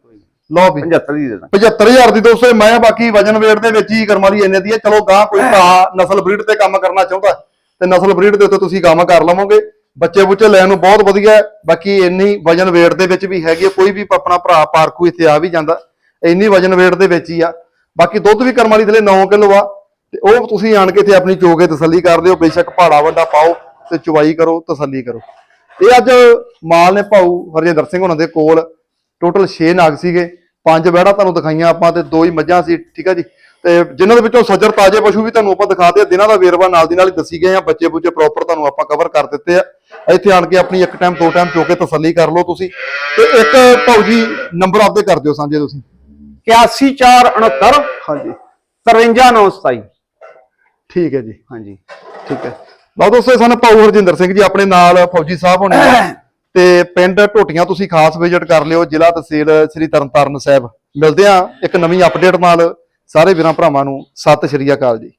ਲਓ ਵੀ। 75 ਦੀ ਦੇ। ਦਾਂ 75000 ਦੀ ਦੋਸਤੋ ਮੈਂ ਬਾਕੀ ਵਜਨ weight ਦੇ ਵਿੱਚ ਹੀ ਕਰਮ ਵਾਲੀ ਇੰਨੇ ਦੀ ਹੈ ਚਲੋ ਗਾਂ ਕੋਈ ਭਰਾ ਨਸਲ ਬਰੀਡ ਤੇ ਕੰਮ ਕਰਨਾ ਚਾਹੁੰਦਾ ਤੇ ਨਸਲ ਬਰੀਡ ਦੇ ਉੱਤੇ ਤੁਸੀਂ ਕੰਮ ਕਰ ਲਵੋਗੇ। ਬੱਚੇ ਬੁੱਚੇ ਲੈਣ ਨੂੰ ਬਹੁਤ ਵਧੀਆ ਬਾਕੀ ਇੰਨੀ ਵਜਨ weight ਦੇ ਵਿੱਚ ਵੀ ਹੈਗੀ ਕੋਈ ਵੀ ਆਪਣਾ ਭਰਾ ਪਾਰਕੂ ਇੱਥੇ ਆ ਵੀ ਜਾਂਦਾ। ਇੰਨੀ ਵਜਨ weight ਦੇ ਵਿੱਚ ਹੀ ਆ। ਬਾਕੀ ਦੁੱਧ ਵੀ ਕਰਮ ਵਾਲੀ ਥਲੇ 9 ਕਿਲੋ ਆ। ਤੇ ਉਹ ਤੁਸੀਂ ਆਣ ਕੇ ਇੱਥੇ ਆਪਣੀ ਚੋਕੇ ਤਸੱਲੀ ਕਰ ਲਿਓ ਬੇਸ਼ੱਕ ਪਹਾੜਾ ਵੱਡਾ ਪਾਓ। ਤੇ ਚੁਵਾਈ ਕਰੋ ਤਸੱਲੀ ਕਰੋ। ਇਹ ਅੱਜ ਮਾਲ ਨੇ ਭਾਊ ਹਰਜਿੰਦਰ ਸਿੰਘ ਉਹਨਾਂ ਦੇ ਕੋਲ ਟੋਟਲ 6 ਨਾਗ ਸੀਗੇ। ਪੰਜ ਬਹਿੜਾ ਤੁਹਾਨੂੰ ਦਿਖਾਈਆਂ ਆਪਾਂ ਤੇ ਦੋ ਹੀ ਮੱਝਾਂ ਸੀ ਠੀਕ ਆ ਜੀ? ਤੇ ਜਿਨ੍ਹਾਂ ਦੇ ਵਿੱਚੋਂ ਸੱਜਰ ਤਾਜੇ ਪਸ਼ੂ ਵੀ ਤੁਹਾਨੂੰ ਆਪਾਂ ਦਿਖਾਤੇ ਆ। ਦਿਨਾਂ ਦਾ ਵੇਰਵਾ ਨਾਲ ਦੀ ਨਾਲ ਹੀ ਦੱਸੀ ਗਏ ਆ। ਬੱਚੇ ਬੁੱਚੇ ਪ੍ਰੋਪਰ ਤੁਹਾਨੂੰ ਆਪਾਂ ਕਵਰ ਕਰ ਦਿੱਤੇ ਆ। ਇੱਥੇ ਆਣ ਕੇ ਆਪਣੀ ਇੱਕ ਟਾਈਮ ਦੋ ਟਾਈਮ ਚੋ ਕੇ ਤਸੱਲੀ ਕਰ ਲਓ ਤੁਸੀਂ। ਤੇ ਇੱਕ ਭਾਊ ਜੀ ਨੰਬਰ ਆਪਦੇ ਕਰ ਦਿਓ ਸਾਂਝੇ ਤੁਸੀਂ। 81469 ਹਾਂਜੀ। 53927 ਠੀਕ ਹੈ ਜੀ। ਹਾਂਜੀ। ਠੀਕ ਹੈ। ਲਓ ਦੋਸਤੋ ਇਹ ਸਨ ਭਾਊ ਹਰਜਿੰਦਰ ਸਿੰਘ ਜੀ ਆਪਣੇ ਨਾਲ ਫੌਜੀ ਸਾਹਿਬ ਹੋਣੇ ਤੇ ਪਿੰਡ ਢੋਟੀਆਂ ਤੁਸੀਂ ਖਾਸ ਵਿਜ਼ਿਟ ਕਰ ਲਿਓ ਜ਼ਿਲ੍ਹਾ ਤਹਿਸੀਲ ਸ੍ਰੀ ਤਰਨਤਾਰਨ ਸਾਹਿਬ। ਮਿਲਦੇ ਆ ਇੱਕ ਨਵੀਂ ਅਪਡੇਟ ਨਾਲ। ਸਾਰੇ ਵੀਰਾਂ ਭਰਾਵਾਂ ਨੂੰ ਸਤਿ ਸ਼੍ਰੀ ਅਕਾਲ ਜੀ।